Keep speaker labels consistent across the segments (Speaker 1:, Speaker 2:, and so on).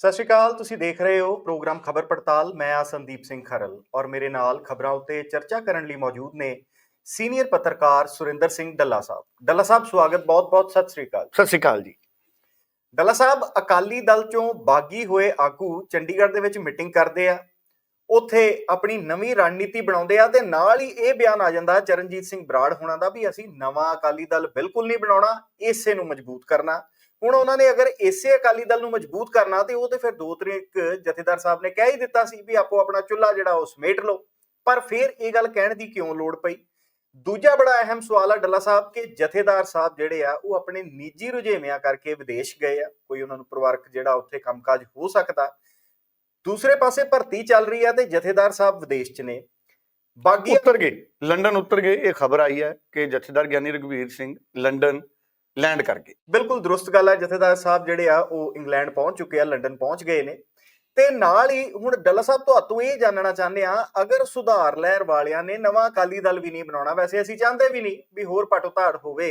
Speaker 1: ਸਤਿ ਸ਼੍ਰੀ ਅਕਾਲ ਤੁਸੀਂ ਦੇਖ ਰਹੇ ਹੋ ਪ੍ਰੋਗਰਾਮ ਖਬਰ ਪੜਤਾਲ। ਮੈਂ ਆ ਸੰਦੀਪ ਸਿੰਘ ਖਰਲ ਔਰ ਮੇਰੇ ਨਾਲ ਖਬਰਾਂ ਉੱਤੇ ਚਰਚਾ ਕਰਨ ਲਈ ਮੌਜੂਦ ਨੇ ਸੀਨੀਅਰ ਪੱਤਰਕਾਰ ਸੁਰਿੰਦਰ ਸਿੰਘ ਡੱਲਾ ਸਾਹਿਬ। ਡੱਲਾ ਸਾਹਿਬ ਸਵਾਗਤ ਬਹੁਤ-ਬਹੁਤ ਸਤਿ ਸ਼੍ਰੀ ਅਕਾਲ।
Speaker 2: ਸਤਿ ਸ਼੍ਰੀ ਅਕਾਲ ਜੀ।
Speaker 1: ਡੱਲਾ ਸਾਹਿਬ ਅਕਾਲੀ ਦਲ ਚੋਂ ਬਾਗੀ ਹੋਏ ਆਗੂ ਚੰਡੀਗੜ੍ਹ ਦੇ ਵਿੱਚ ਮੀਟਿੰਗ ਕਰਦੇ ਆ। ਉੱਥੇ ਆਪਣੀ ਨਵੀਂ ਰਣਨੀਤੀ ਬਣਾਉਂਦੇ ਆ ਤੇ ਨਾਲ ਹੀ ਇਹ ਬਿਆਨ ਆ ਜਾਂਦਾ ਚਰਨਜੀਤ ਸਿੰਘ ਬਰਾੜ ਹੋਣਾ ਦਾ ਵੀ ਅਸੀਂ ਨਵਾਂ ਅਕਾਲੀ ਦਲ ਬਿਲਕੁਲ ਨਹੀਂ ਬਣਾਉਣਾ ਇਸੇ ਨੂੰ ਮਜ਼ਬੂਤ ਕਰਨਾ। ਹੁਣ ਉਹਨਾਂ ਨੇ ਅਗਰ ਇਸੇ ਅਕਾਲੀ ਦਲ ਨੂੰ ਮਜ਼ਬੂਤ ਕਰਨਾ ਤੇ ਉਹ ਤੇ ਫਿਰ ਦੋ ਤਰੀਕ ਜਥੇਦਾਰ ਸਾਹਿਬ ਨੇ ਕਹਿ ਹੀ ਦਿੱਤਾ ਸੀ ਵੀ ਆਪੋ ਆਪਣਾ ਚੁੱਲ੍ਹਾ ਜਿਹੜਾ ਉਹ ਸਮੇਟ ਲਓ। ਪਰ ਫਿਰ ਇਹ ਗੱਲ ਕਹਿਣ ਦੀ ਕਿਉਂ ਲੋੜ ਪਈ? ਦੂਜਾ ਬੜਾ ਅਹਿਮ ਸਵਾਲ ਆ ਡੱਲਾ ਸਾਹਿਬ ਕਿ ਜਥੇਦਾਰ ਸਾਹਿਬ ਜਿਹੜੇ ਆ ਉਹ ਆਪਣੇ ਨਿੱਜੀ ਰੁਝੇਵਿਆਂ ਕਰਕੇ ਵਿਦੇਸ਼ ਗਏ ਆ। ਕੋਈ ਉਹਨਾਂ ਨੂੰ ਪਰਿਵਾਰਕ ਜਿਹੜਾ ਉੱਥੇ ਕੰਮਕਾਜ ਹੋ ਸਕਦਾ। ਦੂਸਰੇ ਪਾਸੇ ਭਰਤੀ ਚੱਲ ਰਹੀ ਆ ਤੇ ਜਥੇਦਾਰ ਸਾਹਿਬ ਵਿਦੇਸ਼ 'ਚ ਨੇ। ਬਾਗੀ
Speaker 2: ਉੱਤਰ ਗਏ। ਲੰਡਨ ਉਤਰ ਗਏ। ਇਹ ਖਬਰ ਆਈ ਹੈ ਕਿ ਜਥੇਦਾਰ ਗਿਆਨੀ ਰਘਵੀਰ ਸਿੰਘ, ਲੰਡਨ ਲੈਂਡ ਕਰ ਗਏ।
Speaker 1: ਬਿਲਕੁਲ ਦਰੁਸਤ ਗੱਲ ਹੈ ਜਥੇਦਾਰ ਸਾਹਿਬ ਜਿਹੜੇ ਆ ਉਹ ਇੰਗਲੈਂਡ ਪਹੁੰਚ ਚੁੱਕੇ ਆ ਲੰਡਨ ਪਹੁੰਚ ਗਏ ਨੇ। ਤੇ ਨਾਲ ਹੀ ਹੁਣ ਡੱਲਾ ਸਾਹਿਬ ਤੁਹਾਤੋਂ ਇਹ ਜਾਣਨਾ ਚਾਹੁੰਦੇ ਆ ਅਗਰ ਸੁਧਾਰ ਲਹਿਰ ਵਾਲਿਆਂ ਨੇ ਨਵਾਂ ਅਕਾਲੀ ਦਲ ਵੀ ਨਹੀਂ ਬਣਾਉਣਾ ਵੈਸੇ ਅਸੀਂ ਚਾਹੁੰਦੇ ਵੀ ਨਹੀਂ ਵੀ ਹੋਰ ਪਟੋਤਾੜ ਹੋਵੇ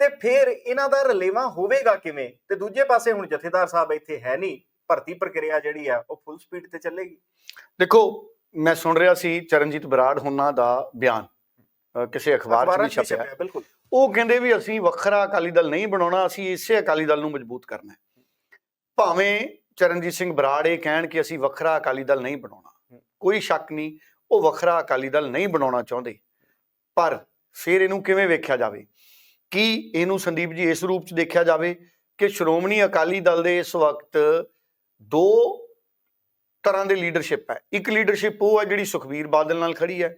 Speaker 1: ਤੇ ਫਿਰ ਇਹਨਾਂ ਦਾ ਰਲੇਵਾ ਹੋਵੇਗਾ ਕਿਵੇਂ? ਤੇ ਦੂਜੇ ਪਾਸੇ ਹੁਣ ਜਥੇਦਾਰ ਸਾਹਿਬ ਇੱਥੇ ਹੈ ਨਹੀਂ ਭਰਤੀ ਪ੍ਰਕਿਰਿਆ ਜਿਹੜੀ ਆ ਉਹ ਫੁੱਲ ਸਪੀਡ ਤੇ ਚੱਲੇਗੀ।
Speaker 2: ਦੇਖੋ ਮੈਂ ਸੁਣ ਰਿਹਾ ਸੀ ਚਰਨਜੀਤ ਬਰਾੜ ਹੁਣਾਂ ਦਾ ਬਿਆਨ। ਕਿਸੇ ਅਖਬਾਰ 'ਚ ਵੀ ਛਪਿਆ।
Speaker 1: ਛਪਿਆ ਬਿਲਕੁਲ।
Speaker 2: ਉਹ ਕਹਿੰਦੇ ਵੀ ਅਸੀਂ ਵੱਖਰਾ ਅਕਾਲੀ ਦਲ ਨਹੀਂ ਬਣਾਉਣਾ ਅਸੀਂ ਇਸੇ ਅਕਾਲੀ ਦਲ ਨੂੰ ਮਜ਼ਬੂਤ ਕਰਨਾ ਹੈ। ਭਾਵੇਂ ਚਰਨਜੀਤ ਸਿੰਘ ਬਰਾੜ ਇਹ ਕਹਿਣ ਕਿ ਅਸੀਂ ਵੱਖਰਾ ਅਕਾਲੀ ਦਲ ਨਹੀਂ ਬਣਾਉਣਾ ਕੋਈ ਸ਼ੱਕ ਨਹੀਂ ਉਹ ਵੱਖਰਾ ਅਕਾਲੀ ਦਲ ਨਹੀਂ ਬਣਾਉਣਾ ਚਾਹੁੰਦੇ। ਪਰ ਫਿਰ ਇਹਨੂੰ ਕਿਵੇਂ ਵੇਖਿਆ ਜਾਵੇ? ਕੀ ਇਹਨੂੰ ਸੰਦੀਪ ਜੀ ਇਸ ਰੂਪ 'ਚ ਦੇਖਿਆ ਜਾਵੇ ਕਿ ਸ਼੍ਰੋਮਣੀ ਅਕਾਲੀ ਦਲ ਦੇ ਇਸ ਵਕਤ ਦੋ ਤਰ੍ਹਾਂ ਦੇ ਲੀਡਰਸ਼ਿਪ ਹੈ। ਇੱਕ ਲੀਡਰਸ਼ਿਪ ਉਹ ਹੈ ਜਿਹੜੀ ਸੁਖਬੀਰ ਬਾਦਲ ਨਾਲ ਖੜੀ ਹੈ।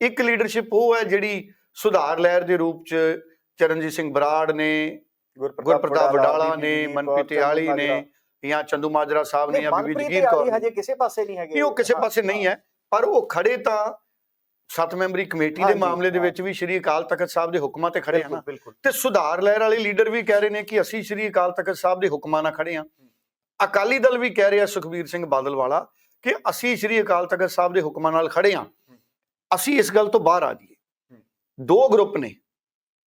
Speaker 2: ਇੱਕ ਲੀਡਰਸ਼ਿਪ ਉਹ ਹੈ ਜਿਹੜੀ ਸੁਧਾਰ ਲਹਿਰ ਦੇ ਰੂਪ 'ਚ ਚਰਨਜੀਤ ਸਿੰਘ ਬਰਾੜ ਨੇ ਗੁਰਪ੍ਰਤਾਪ ਵਡਾਲਾ ਨੇ ਮਨਪ੍ਰੀਤ ਆਲੀ ਨੇ ਜਾਂ ਚੰਦੂ ਮਾਜਰਾ ਸਾਹਿਬ ਨੇ ਜਾਂ ਬੀਬੀ ਜਗੀਰ ਕੌਰ ਨੇ
Speaker 1: ਹਜੇ ਕਿਸੇ ਪਾਸੇ ਨਹੀਂ ਹੈਗੇ।
Speaker 2: ਨਹੀਂ ਉਹ ਕਿਸੇ ਪਾਸੇ ਨਹੀਂ ਹੈ। ਪਰ ਉਹ ਖੜੇ ਤਾਂ ਸੱਤ ਮੈਂਬਰੀ ਕਮੇਟੀ ਦੇ ਮਾਮਲੇ ਦੇ
Speaker 1: ਹਾਂ।
Speaker 2: ਵਿੱਚ ਵੀ ਸ਼੍ਰੀ ਅਕਾਲ ਤਖਤ ਸਾਹਿਬ ਦੇ ਹੁਕਮਾਂ ਤੇ ਖੜੇ ਆ
Speaker 1: ਬਿਲਕੁਲ
Speaker 2: ਨਾ।
Speaker 1: ਬਿਲਕੁਲ
Speaker 2: ਤੇ ਸੁਧਾਰ ਲਹਿਰ ਵਾਲੇ ਲੀਡਰ ਵੀ ਕਹਿ ਰਹੇ ਨੇ ਕਿ ਅਸੀਂ ਸ਼੍ਰੀ ਅਕਾਲ ਤਖਤ ਸਾਹਿਬ ਦੇ ਹੁਕਮਾਂ ਨਾਲ ਖੜੇ ਆ ਅਕਾਲੀ ਦਲ ਵੀ ਕਹਿ ਰਿਹਾ ਸੁਖਬੀਰ ਸਿੰਘ ਬਾਦਲ ਵਾਲਾ ਕਿ ਅਸੀਂ ਸ਼੍ਰੀ ਅਕਾਲ ਤਖਤ ਸਾਹਿਬ ਦੇ ਹੁਕਮਾਂ ਨਾਲ ਖੜੇ ਆ ਅਸੀਂ ਇਸ ਗੱਲ ਤੋਂ ਬਾਹਰ ਆ ਜਾਈਏ। ਦੋ ਗਰੁੱਪ ਨੇ।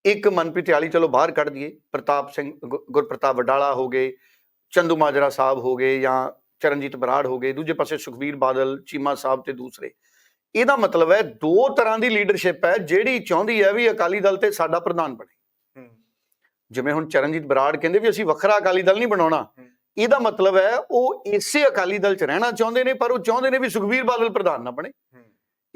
Speaker 2: ਇੱਕ ਮਨਪ੍ਰੀਤ ਆਲੀ ਚਲੋ ਬਾਹਰ ਕੱਢ ਦਈਏ। ਪ੍ਰਤਾਪ ਸਿੰਘ ਗੁਰਪ੍ਰਤਾਪ ਵਡਾਲਾ ਹੋ ਗਏ ਚੰਦੂ ਮਾਜਰਾ ਸਾਹਿਬ ਹੋ ਗਏ ਜਾਂ ਚਰਨਜੀਤ ਬਰਾੜ ਹੋ ਗਏ ਦੂਜੇ ਪਾਸੇ ਸੁਖਬੀਰ ਬਾਦਲ ਚੀਮਾ ਸਾਹਿਬ ਤੇ ਦੂਸਰੇ। ਇਹਦਾ ਮਤਲਬ ਹੈ ਦੋ ਤਰ੍ਹਾਂ ਦੀ ਲੀਡਰਸ਼ਿਪ ਹੈ ਜਿਹੜੀ ਚਾਹੁੰਦੀ ਹੈ ਵੀ ਅਕਾਲੀ ਦਲ ਤੇ ਸਾਡਾ ਪ੍ਰਧਾਨ ਬਣੇ। ਜਿਵੇਂ ਹੁਣ ਚਰਨਜੀਤ ਬਰਾੜ ਕਹਿੰਦੇ ਵੀ ਅਸੀਂ ਵੱਖਰਾ ਅਕਾਲੀ ਦਲ ਨਹੀਂ ਬਣਾਉਣਾ। ਇਹਦਾ ਮਤਲਬ ਹੈ ਉਹ ਇਸੇ ਅਕਾਲੀ ਦਲ 'ਚ ਰਹਿਣਾ ਚਾਹੁੰਦੇ ਨੇ ਪਰ ਉਹ ਚਾਹੁੰਦੇ ਨੇ ਵੀ ਸੁਖਬੀਰ ਬਾਦਲ ਪ੍ਰਧਾਨ ਨਾ ਬਣੇ।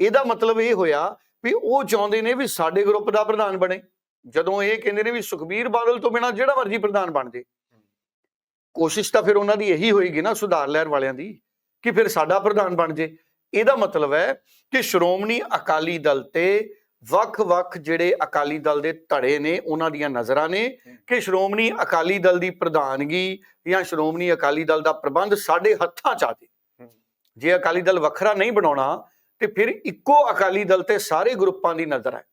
Speaker 2: ਇਹਦਾ ਮਤਲਬ ਇਹ ਹੋਇਆ ਵੀ ਉਹ ਚਾਹੁੰਦੇ ਨੇ ਵੀ ਸਾਡੇ ਗਰੁੱਪ ਦਾ ਪ੍ਰਧਾਨ ਬਣੇ। ਜਦੋਂ ਇਹ ਕਹਿੰਦੇ ਨੇ ਵੀ ਸੁਖਬੀਰ ਬਾਦਲ ਤੋਂ ਬਿਨਾ ਜਿਹੜਾ ਮਰਜ਼ੀ ਪ੍ਰਧਾਨ ਬਣ ਜੇ। ਕੋਸ਼ਿਸ਼ ਤਾਂ ਫਿਰ ਉਹਨਾਂ ਦੀ ਇਹੀ ਹੋਏਗੀ ਨਾ ਸੁਧਾਰ ਲਹਿਰ ਵਾਲਿਆਂ ਦੀ ਕਿ ਫਿਰ ਸਾਡਾ ਪ੍ਰਧਾਨ ਬਣ ਜੇ। ਇਹਦਾ ਮਤਲਬ ਹੈ ਕਿ ਸ਼੍ਰੋਮਣੀ ਅਕਾਲੀ ਦਲ ਤੇ ਵੱਖ-ਵੱਖ ਜਿਹੜੇ ਅਕਾਲੀ ਦਲ ਦੇ ਧੜੇ ਨੇ ਉਹਨਾਂ ਦੀਆਂ ਨਜ਼ਰਾਂ ਨੇ ਕਿ ਸ਼੍ਰੋਮਣੀ ਅਕਾਲੀ ਦਲ ਦੀ ਪ੍ਰਧਾਨਗੀ ਜਾਂ ਸ਼੍ਰੋਮਣੀ ਅਕਾਲੀ ਦਲ ਦਾ ਪ੍ਰਬੰਧ ਸਾਡੇ ਹੱਥਾਂ 'ਚ ਆ ਜੇ। ਜੇ ਅਕਾਲੀ ਦਲ ਵੱਖਰਾ ਨਹੀਂ ਬਣਾਉਣਾ ਤੇ ਫਿਰ ਇੱਕੋ ਅਕਾਲੀ ਦਲ ਤੇ ਸਾਰੇ ਗਰੁੱਪਾਂ ਦੀ ਨਜ਼ਰ ਹੈ।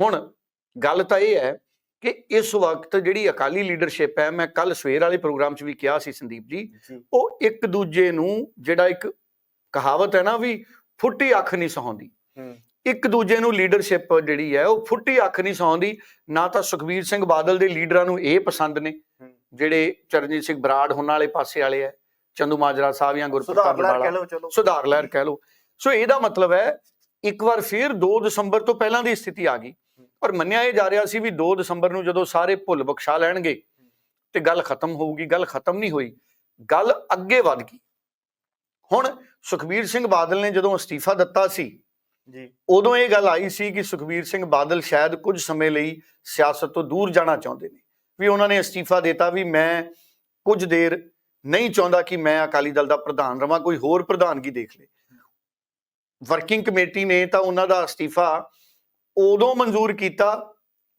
Speaker 2: ਹੁਣ ਗੱਲ ਤਾਂ ਇਹ ਹੈ ਕਿ ਇਸ ਵਕਤ ਜਿਹੜੀ ਅਕਾਲੀ ਲੀਡਰਸ਼ਿਪ ਹੈ ਮੈਂ ਕੱਲ ਸਵੇਰ ਵਾਲੇ ਪ੍ਰੋਗਰਾਮ 'ਚ ਵੀ ਕਿਹਾ ਸੀ ਸੰਦੀਪ ਜੀ ਉਹ ਇੱਕ ਦੂਜੇ ਨੂੰ ਜਿਹੜਾ ਇੱਕ ਕਹਾਵਤ ਹੈ ਨਾ ਵੀ ਫੁੱਟੀ ਅੱਖ ਨਹੀਂ ਸਹਾਉਂਦੀ। ਇੱਕ ਦੂਜੇ ਨੂੰ ਲੀਡਰਸ਼ਿਪ ਜਿਹੜੀ ਹੈ ਉਹ ਫੁੱਟੀ ਅੱਖ ਨਹੀਂ ਸਹਾਉਂਦੀ ਨਾ ਤਾਂ ਸੁਖਬੀਰ ਸਿੰਘ ਬਾਦਲ ਦੇ ਲੀਡਰਾਂ ਨੂੰ ਇਹ ਪਸੰਦ ਨੇ। ਜਿਹੜੇ ਚਰਨਜੀਤ ਸਿੰਘ ਬਰਾੜ ਹੁਣ ਵਾਲੇ ਪਾਸੇ ਵਾਲੇ ਹੈ ਚੰਦੂ ਮਾਜਰਾ ਸਾਹਿਬ ਜਾਂ ਗੁਰਪ੍ਰਤਾਪ
Speaker 1: ਸੁਧਾਰ ਲਹਿਰ ਕਹਿ
Speaker 2: ਵਡਾਲਾ
Speaker 1: ਲਓ ਚਲੋ।
Speaker 2: ਸੁਧਾਰ ਲਹਿਰ ਕਹਿ ਲਓ। ਸੋ ਇਹਦਾ ਮਤਲਬ ਹੈ ਇੱਕ ਵਾਰ ਫਿਰ 2 ਦਸੰਬਰ ਤੋਂ ਪਹਿਲਾਂ ਦੀ ਸਥਿਤੀ ਆ ਗਈ। ਪਰ ਮੰਨਿਆ ਇਹ ਜਾ ਰਿਹਾ ਸੀ ਵੀ 2 ਦਸੰਬਰ ਨੂੰ ਜਦੋਂ ਸਾਰੇ ਭੁੱਲ ਬਖਸ਼ਾ ਲੈਣਗੇ ਤੇ ਗੱਲ ਖਤਮ ਹੋਊਗੀ ਗੱਲ ਖਤਮ ਨਹੀਂ ਹੋਈ ਗੱਲ ਅੱਗੇ ਵੱਧ ਗਈ। ਹੁਣ ਸੁਖਬੀਰ ਸਿੰਘ ਬਾਦਲ ਨੇ ਜਦੋਂ ਅਸਤੀਫਾ ਦਿੱਤਾ ਸੀ
Speaker 1: ਜੀ।
Speaker 2: ਉਦੋਂ ਇਹ ਗੱਲ ਆਈ ਸੀ ਕਿ ਸੁਖਬੀਰ ਸਿੰਘ ਬਾਦਲ ਸ਼ਾਇਦ ਕੁਝ ਸਮੇਂ ਲਈ ਸਿਆਸਤ ਤੋਂ ਦੂਰ ਜਾਣਾ ਚਾਹੁੰਦੇ ਨੇ। ਵੀ ਉਹਨਾਂ ਨੇ ਅਸਤੀਫਾ ਦਿੱਤਾ ਵੀ ਮੈਂ ਕੁਝ ਦੇਰ ਨਹੀਂ ਚਾਹੁੰਦਾ ਕਿ ਮੈਂ ਅਕਾਲੀ ਦਲ ਦਾ ਪ੍ਰਧਾਨ ਰਵਾਂ ਕੋਈ ਹੋਰ ਪ੍ਰਧਾਨਗੀ ਦੇਖ ਲੇ। ਵਰਕਿੰਗ ਕਮੇਟੀ ਨੇ ਤਾਂ ਉਹਨਾਂ ਦਾ ਅਸਤੀਫਾ ਉਦੋਂ ਮਨਜ਼ੂਰ ਕੀਤਾ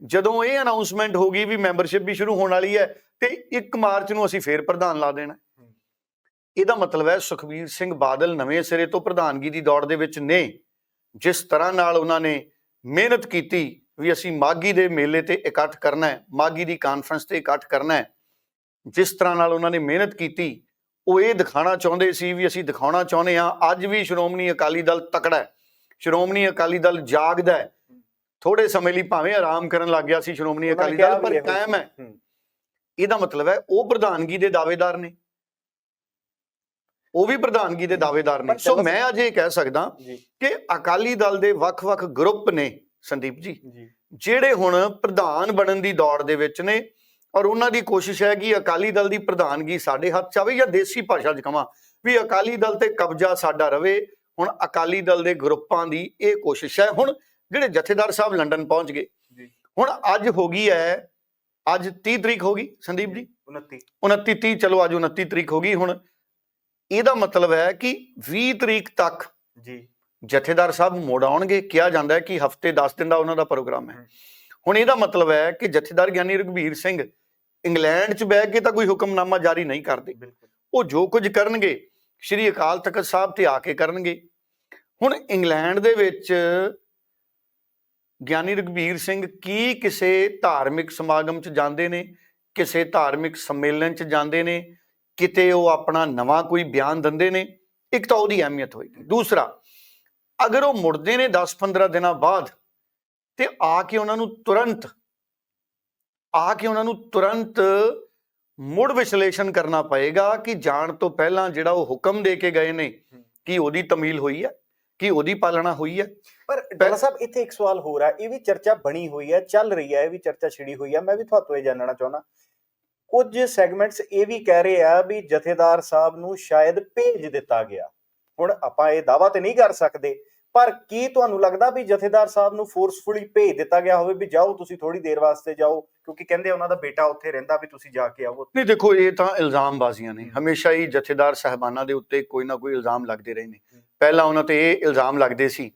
Speaker 2: ਜਦੋਂ ਇਹ ਅਨਾਉਂਸਮੈਂਟ ਹੋ ਗਈ ਵੀ ਮੈਂਬਰਸ਼ਿਪ ਵੀ ਸ਼ੁਰੂ ਹੋਣ ਵਾਲੀ ਹੈ ਤੇ 1 ਮਾਰਚ ਨੂੰ ਅਸੀਂ ਫੇਰ ਪ੍ਰਧਾਨ ਲਾ ਦੇਣਾ। ਇਹਦਾ ਮਤਲਬ ਹੈ ਸੁਖਬੀਰ ਸਿੰਘ ਬਾਦਲ ਨਵੇਂ ਸਿਰੇ ਤੋਂ ਪ੍ਰਧਾਨਗੀ ਦੀ ਦੌੜ ਦੇ ਵਿੱਚ ਨੇ। ਜਿਸ ਤਰ੍ਹਾਂ ਨਾਲ ਉਹਨਾਂ ਨੇ ਮਿਹਨਤ ਕੀਤੀ ਵੀ ਅਸੀਂ ਮਾਗੀ ਦੇ ਮੇਲੇ ਤੇ ਇਕੱਠ ਕਰਨਾ ਹੈ ਮਾਗੀ ਦੀ ਕਾਨਫਰੰਸ ਤੇ ਇਕੱਠ ਕਰਨਾ ਹੈ ਜਿਸ ਤਰ੍ਹਾਂ ਨਾਲ ਉਹਨਾਂ ਨੇ ਮਿਹਨਤ ਕੀਤੀ ਉਹ ਇਹ ਦਿਖਾਣਾ ਚਾਹੁੰਦੇ ਸੀ ਵੀ ਅਸੀਂ ਦਿਖਾਉਣਾ ਚਾਹੁੰਦੇ ਹਾਂ ਅੱਜ ਵੀ ਸ਼੍ਰੋਮਣੀ ਅਕਾਲੀ ਦਲ ਤਕੜਾ ਹੈ ਸ਼੍ਰੋਮਣੀ ਅਕਾਲੀ ਦਲ ਜਾਗਦਾ ਹੈ। ਥੋੜੇ ਸਮੇਂ ਲਈ ਭਾਵੇਂ ਆਰਾਮ ਕਰਨ ਲੱਗ ਗਿਆ ਸੀ ਸ਼੍ਰੋਮਣੀ ਅਕਾਲੀ ਦਲ ਪਰ ਕਾਇਮ ਹੂੰ। ਇਹਦਾ ਮਤਲਬ ਹੈ ਉਹ ਪ੍ਰਧਾਨਗੀ ਦੇ ਦਾਅਵੇਦਾਰ ਨੇ। ਉਹ ਵੀ ਪ੍ਰਧਾਨਗੀ ਦੇ ਦਾਅਵੇਦਾਰ ਨੇ। ਸੋ ਮੈਂ ਅੱਜ ਇਹ ਕਹਿ ਸਕਦਾ ਕਿ ਅਕਾਲੀ ਦਲ ਦੇ ਵੱਖ-ਵੱਖ ਗਰੁੱਪ ਨੇ ਸੰਦੀਪ ਜੀ ਜਿਹੜੇ ਹੁਣ ਪ੍ਰਧਾਨ ਬਣਨ ਦੀ ਦੌੜ ਦੇ ਵਿੱਚ ਨੇ ਔਰ ਉਹਨਾਂ ਦੀ ਕੋਸ਼ਿਸ਼ ਹੈ ਕਿ ਅਕਾਲੀ ਦਲ ਦੀ ਪ੍ਰਧਾਨਗੀ ਸਾਡੇ ਹੱਥ 'ਚ ਆਵੇ ਜਾਂ ਦੇਸੀ ਭਾਸ਼ਾ 'ਚ ਕਹਾਂ ਵੀ ਅਕਾਲੀ ਦਲ ਤੇ ਕਬਜ਼ਾ ਸਾਡਾ ਰਵੇ ਹੁਣ ਅਕਾਲੀ ਦਲ ਦੇ ਗਰੁੱਪਾਂ ਦੀ ਇਹ ਕੋਸ਼ਿਸ਼ ਹੈ। ਹੁਣ ਜਿਹੜੇ ਜਥੇਦਾਰ ਸਾਹਿਬ ਲੰਡਨ ਪਹੁੰਚ ਗਏ ਹੁਣ ਅੱਜ ਹੋ ਗਈ ਹੈ ਅੱਜ 30 ਤਰੀਕ ਹੋ ਗਈ ਸੰਦੀਪ ਜੀ?
Speaker 1: 29
Speaker 2: 29 30 ਚਲੋ ਅੱਜ 29 ਤਰੀਕ ਹੋ ਗਈ ਹੁਣ। ਇਹਦਾ ਮਤਲਬ ਹੈ ਕਿ 20 ਤਰੀਕ ਤੱਕ
Speaker 1: ਜੀ।
Speaker 2: ਜਥੇਦਾਰ ਸਾਹਿਬ ਮੋੜ ਆਉਣਗੇ ਕਿਹਾ ਜਾਂਦਾ ਹੈ ਕਿ ਹਫ਼ਤੇ 10 ਦਿਨ ਦਾ ਉਹਨਾਂ ਦਾ ਪ੍ਰੋਗਰਾਮ ਹੈ। ਹੁਣ ਇਹਦਾ ਮਤਲਬ ਹੈ ਕਿ ਜਥੇਦਾਰ ਗਿਆਨੀ ਰਘਬੀਰ ਸਿੰਘ ਇੰਗਲੈਂਡ 'ਚ ਬਹਿ ਕੇ ਤਾਂ ਕੋਈ ਹੁਕਮਨਾਮਾ ਜਾਰੀ ਨਹੀਂ ਕਰਦੇ। ਉਹ ਜੋ ਕੁਝ ਕਰਨਗੇ ਸ੍ਰੀ ਅਕਾਲ ਤਖਤ ਸਾਹਿਬ ਤੇ ਆ ਕੇ ਕਰਨਗੇ। ਹੁਣ ਇੰਗਲੈਂਡ ਦੇ ਵਿੱਚ ਗਿਆਨੀ ਰਘਬੀਰ ਸਿੰਘ ਕੀ ਕਿਸੇ ਧਾਰਮਿਕ ਸਮਾਗਮ 'ਚ ਜਾਂਦੇ ਨੇ ਕਿਸੇ ਧਾਰਮਿਕ ਸੰਮੇਲਨ 'ਚ ਜਾਂਦੇ ਨੇ ਕਿਤੇ ਉਹ ਆਪਣਾ ਨਵਾਂ ਕੋਈ ਬਿਆਨ ਦਿੰਦੇ ਨੇ ਇੱਕ ਤਾਂ ਉਹਦੀ ਅਹਿਮੀਅਤ ਹੋਏਗੀ। ਦੂਸਰਾ ਅਗਰ ਉਹ ਮੁੜਦੇ ਨੇ 10-15 ਦਿਨਾਂ ਬਾਅਦ ਤੇ ਆ ਕੇ ਉਹਨਾਂ ਨੂੰ ਤੁਰੰਤ ਆ ਕੇ ਉਹਨਾਂ ਨੂੰ ਤੁਰੰਤ ਮੁੜ ਵਿਸ਼ਲੇਸ਼ਣ ਕਰਨਾ ਪਏਗਾ ਕਿ ਜਾਣ ਤੋਂ ਪਹਿਲਾਂ ਜਿਹੜਾ ਉਹ ਹੁਕਮ ਦੇ ਕੇ ਗਏ ਨੇ ਕਿ ਉਹਦੀ ਤਮੀਲ ਹੋਈ ਹੈ ਕਿ ਉਹਦੀ ਪਾਲਣਾ ਹੋਈ ਹੈ।
Speaker 1: ਪਰ ਡਾਲਾ ਸਾਹਿਬ ਇੱਥੇ ਇੱਕ ਸਵਾਲ ਹੋਰ ਆ ਇਹ ਵੀ ਚਰਚਾ ਬਣੀ ਹੋਈ ਹੈ ਚੱਲ ਰਹੀ ਹੈ ਇਹ ਵੀ ਚਰਚਾ ਛਿੜੀ ਹੋਈ ਹੈ ਮੈਂ ਵੀ ਤੁਹਾਤੋਂ ਇਹ ਜਾਣਨਾ ਚਾਹੁੰਦਾ। ਕੁਝ ਸੈਗਮੈਂਟਸ ਇਹ ਵੀ ਕਹਿ ਰਹੇ ਆ ਵੀ ਜਥੇਦਾਰ ਸਾਹਿਬ ਨੂੰ ਸ਼ਾਇਦ ਭੇਜ ਦਿੱਤਾ ਗਿਆ। ਹੁਣ ਆਪਾਂ ਇਹ ਦਾਵਾ ਤੇ ਨਹੀਂ ਕਰ ਸਕਦੇ ਪਰ ਕੀ ਤੁਹਾਨੂੰ ਲੱਗਦਾ ਵੀ ਜਥੇਦਾਰ ਸਾਹਿਬ ਨੂੰ ਫੋਰਸਫੁਲੀ ਭੇਜ ਦਿੱਤਾ ਗਿਆ ਹੋਵੇ ਵੀ ਜਾਓ ਤੁਸੀਂ ਥੋੜੀ ਦੇਰ ਵਾਸਤੇ ਜਾਓ ਕਿਉਂਕਿ ਕਹਿੰਦੇ ਉਹਨਾਂ ਦਾ ਬੇਟਾ ਉੱਥੇ ਰਹਿੰਦਾ ਵੀ ਤੁਸੀਂ ਜਾ ਕੇ ਆਓ।
Speaker 2: ਨਹੀਂ ਦੇਖੋ ਇਹ ਤਾਂ ਇਲਜ਼ਾਮਬਾਜ਼ੀਆਂ ਨੇ। ਹਮੇਸ਼ਾ ਹੀ ਜਥੇਦਾਰ ਸਹਿਬਾਨਾਂ ਦੇ ਉੱਤੇ ਕੋਈ ਨਾ ਕੋਈ ਇਲਜ਼ਾਮ ਲੱਗਦੇ ਰਹੇ ਨੇ। ਪਹਿਲਾਂ ਉਹਨਾਂ ਤੇ ਇਹ ਇਲਜ਼ਾਮ ਲੱਗਦੇ ਸੀ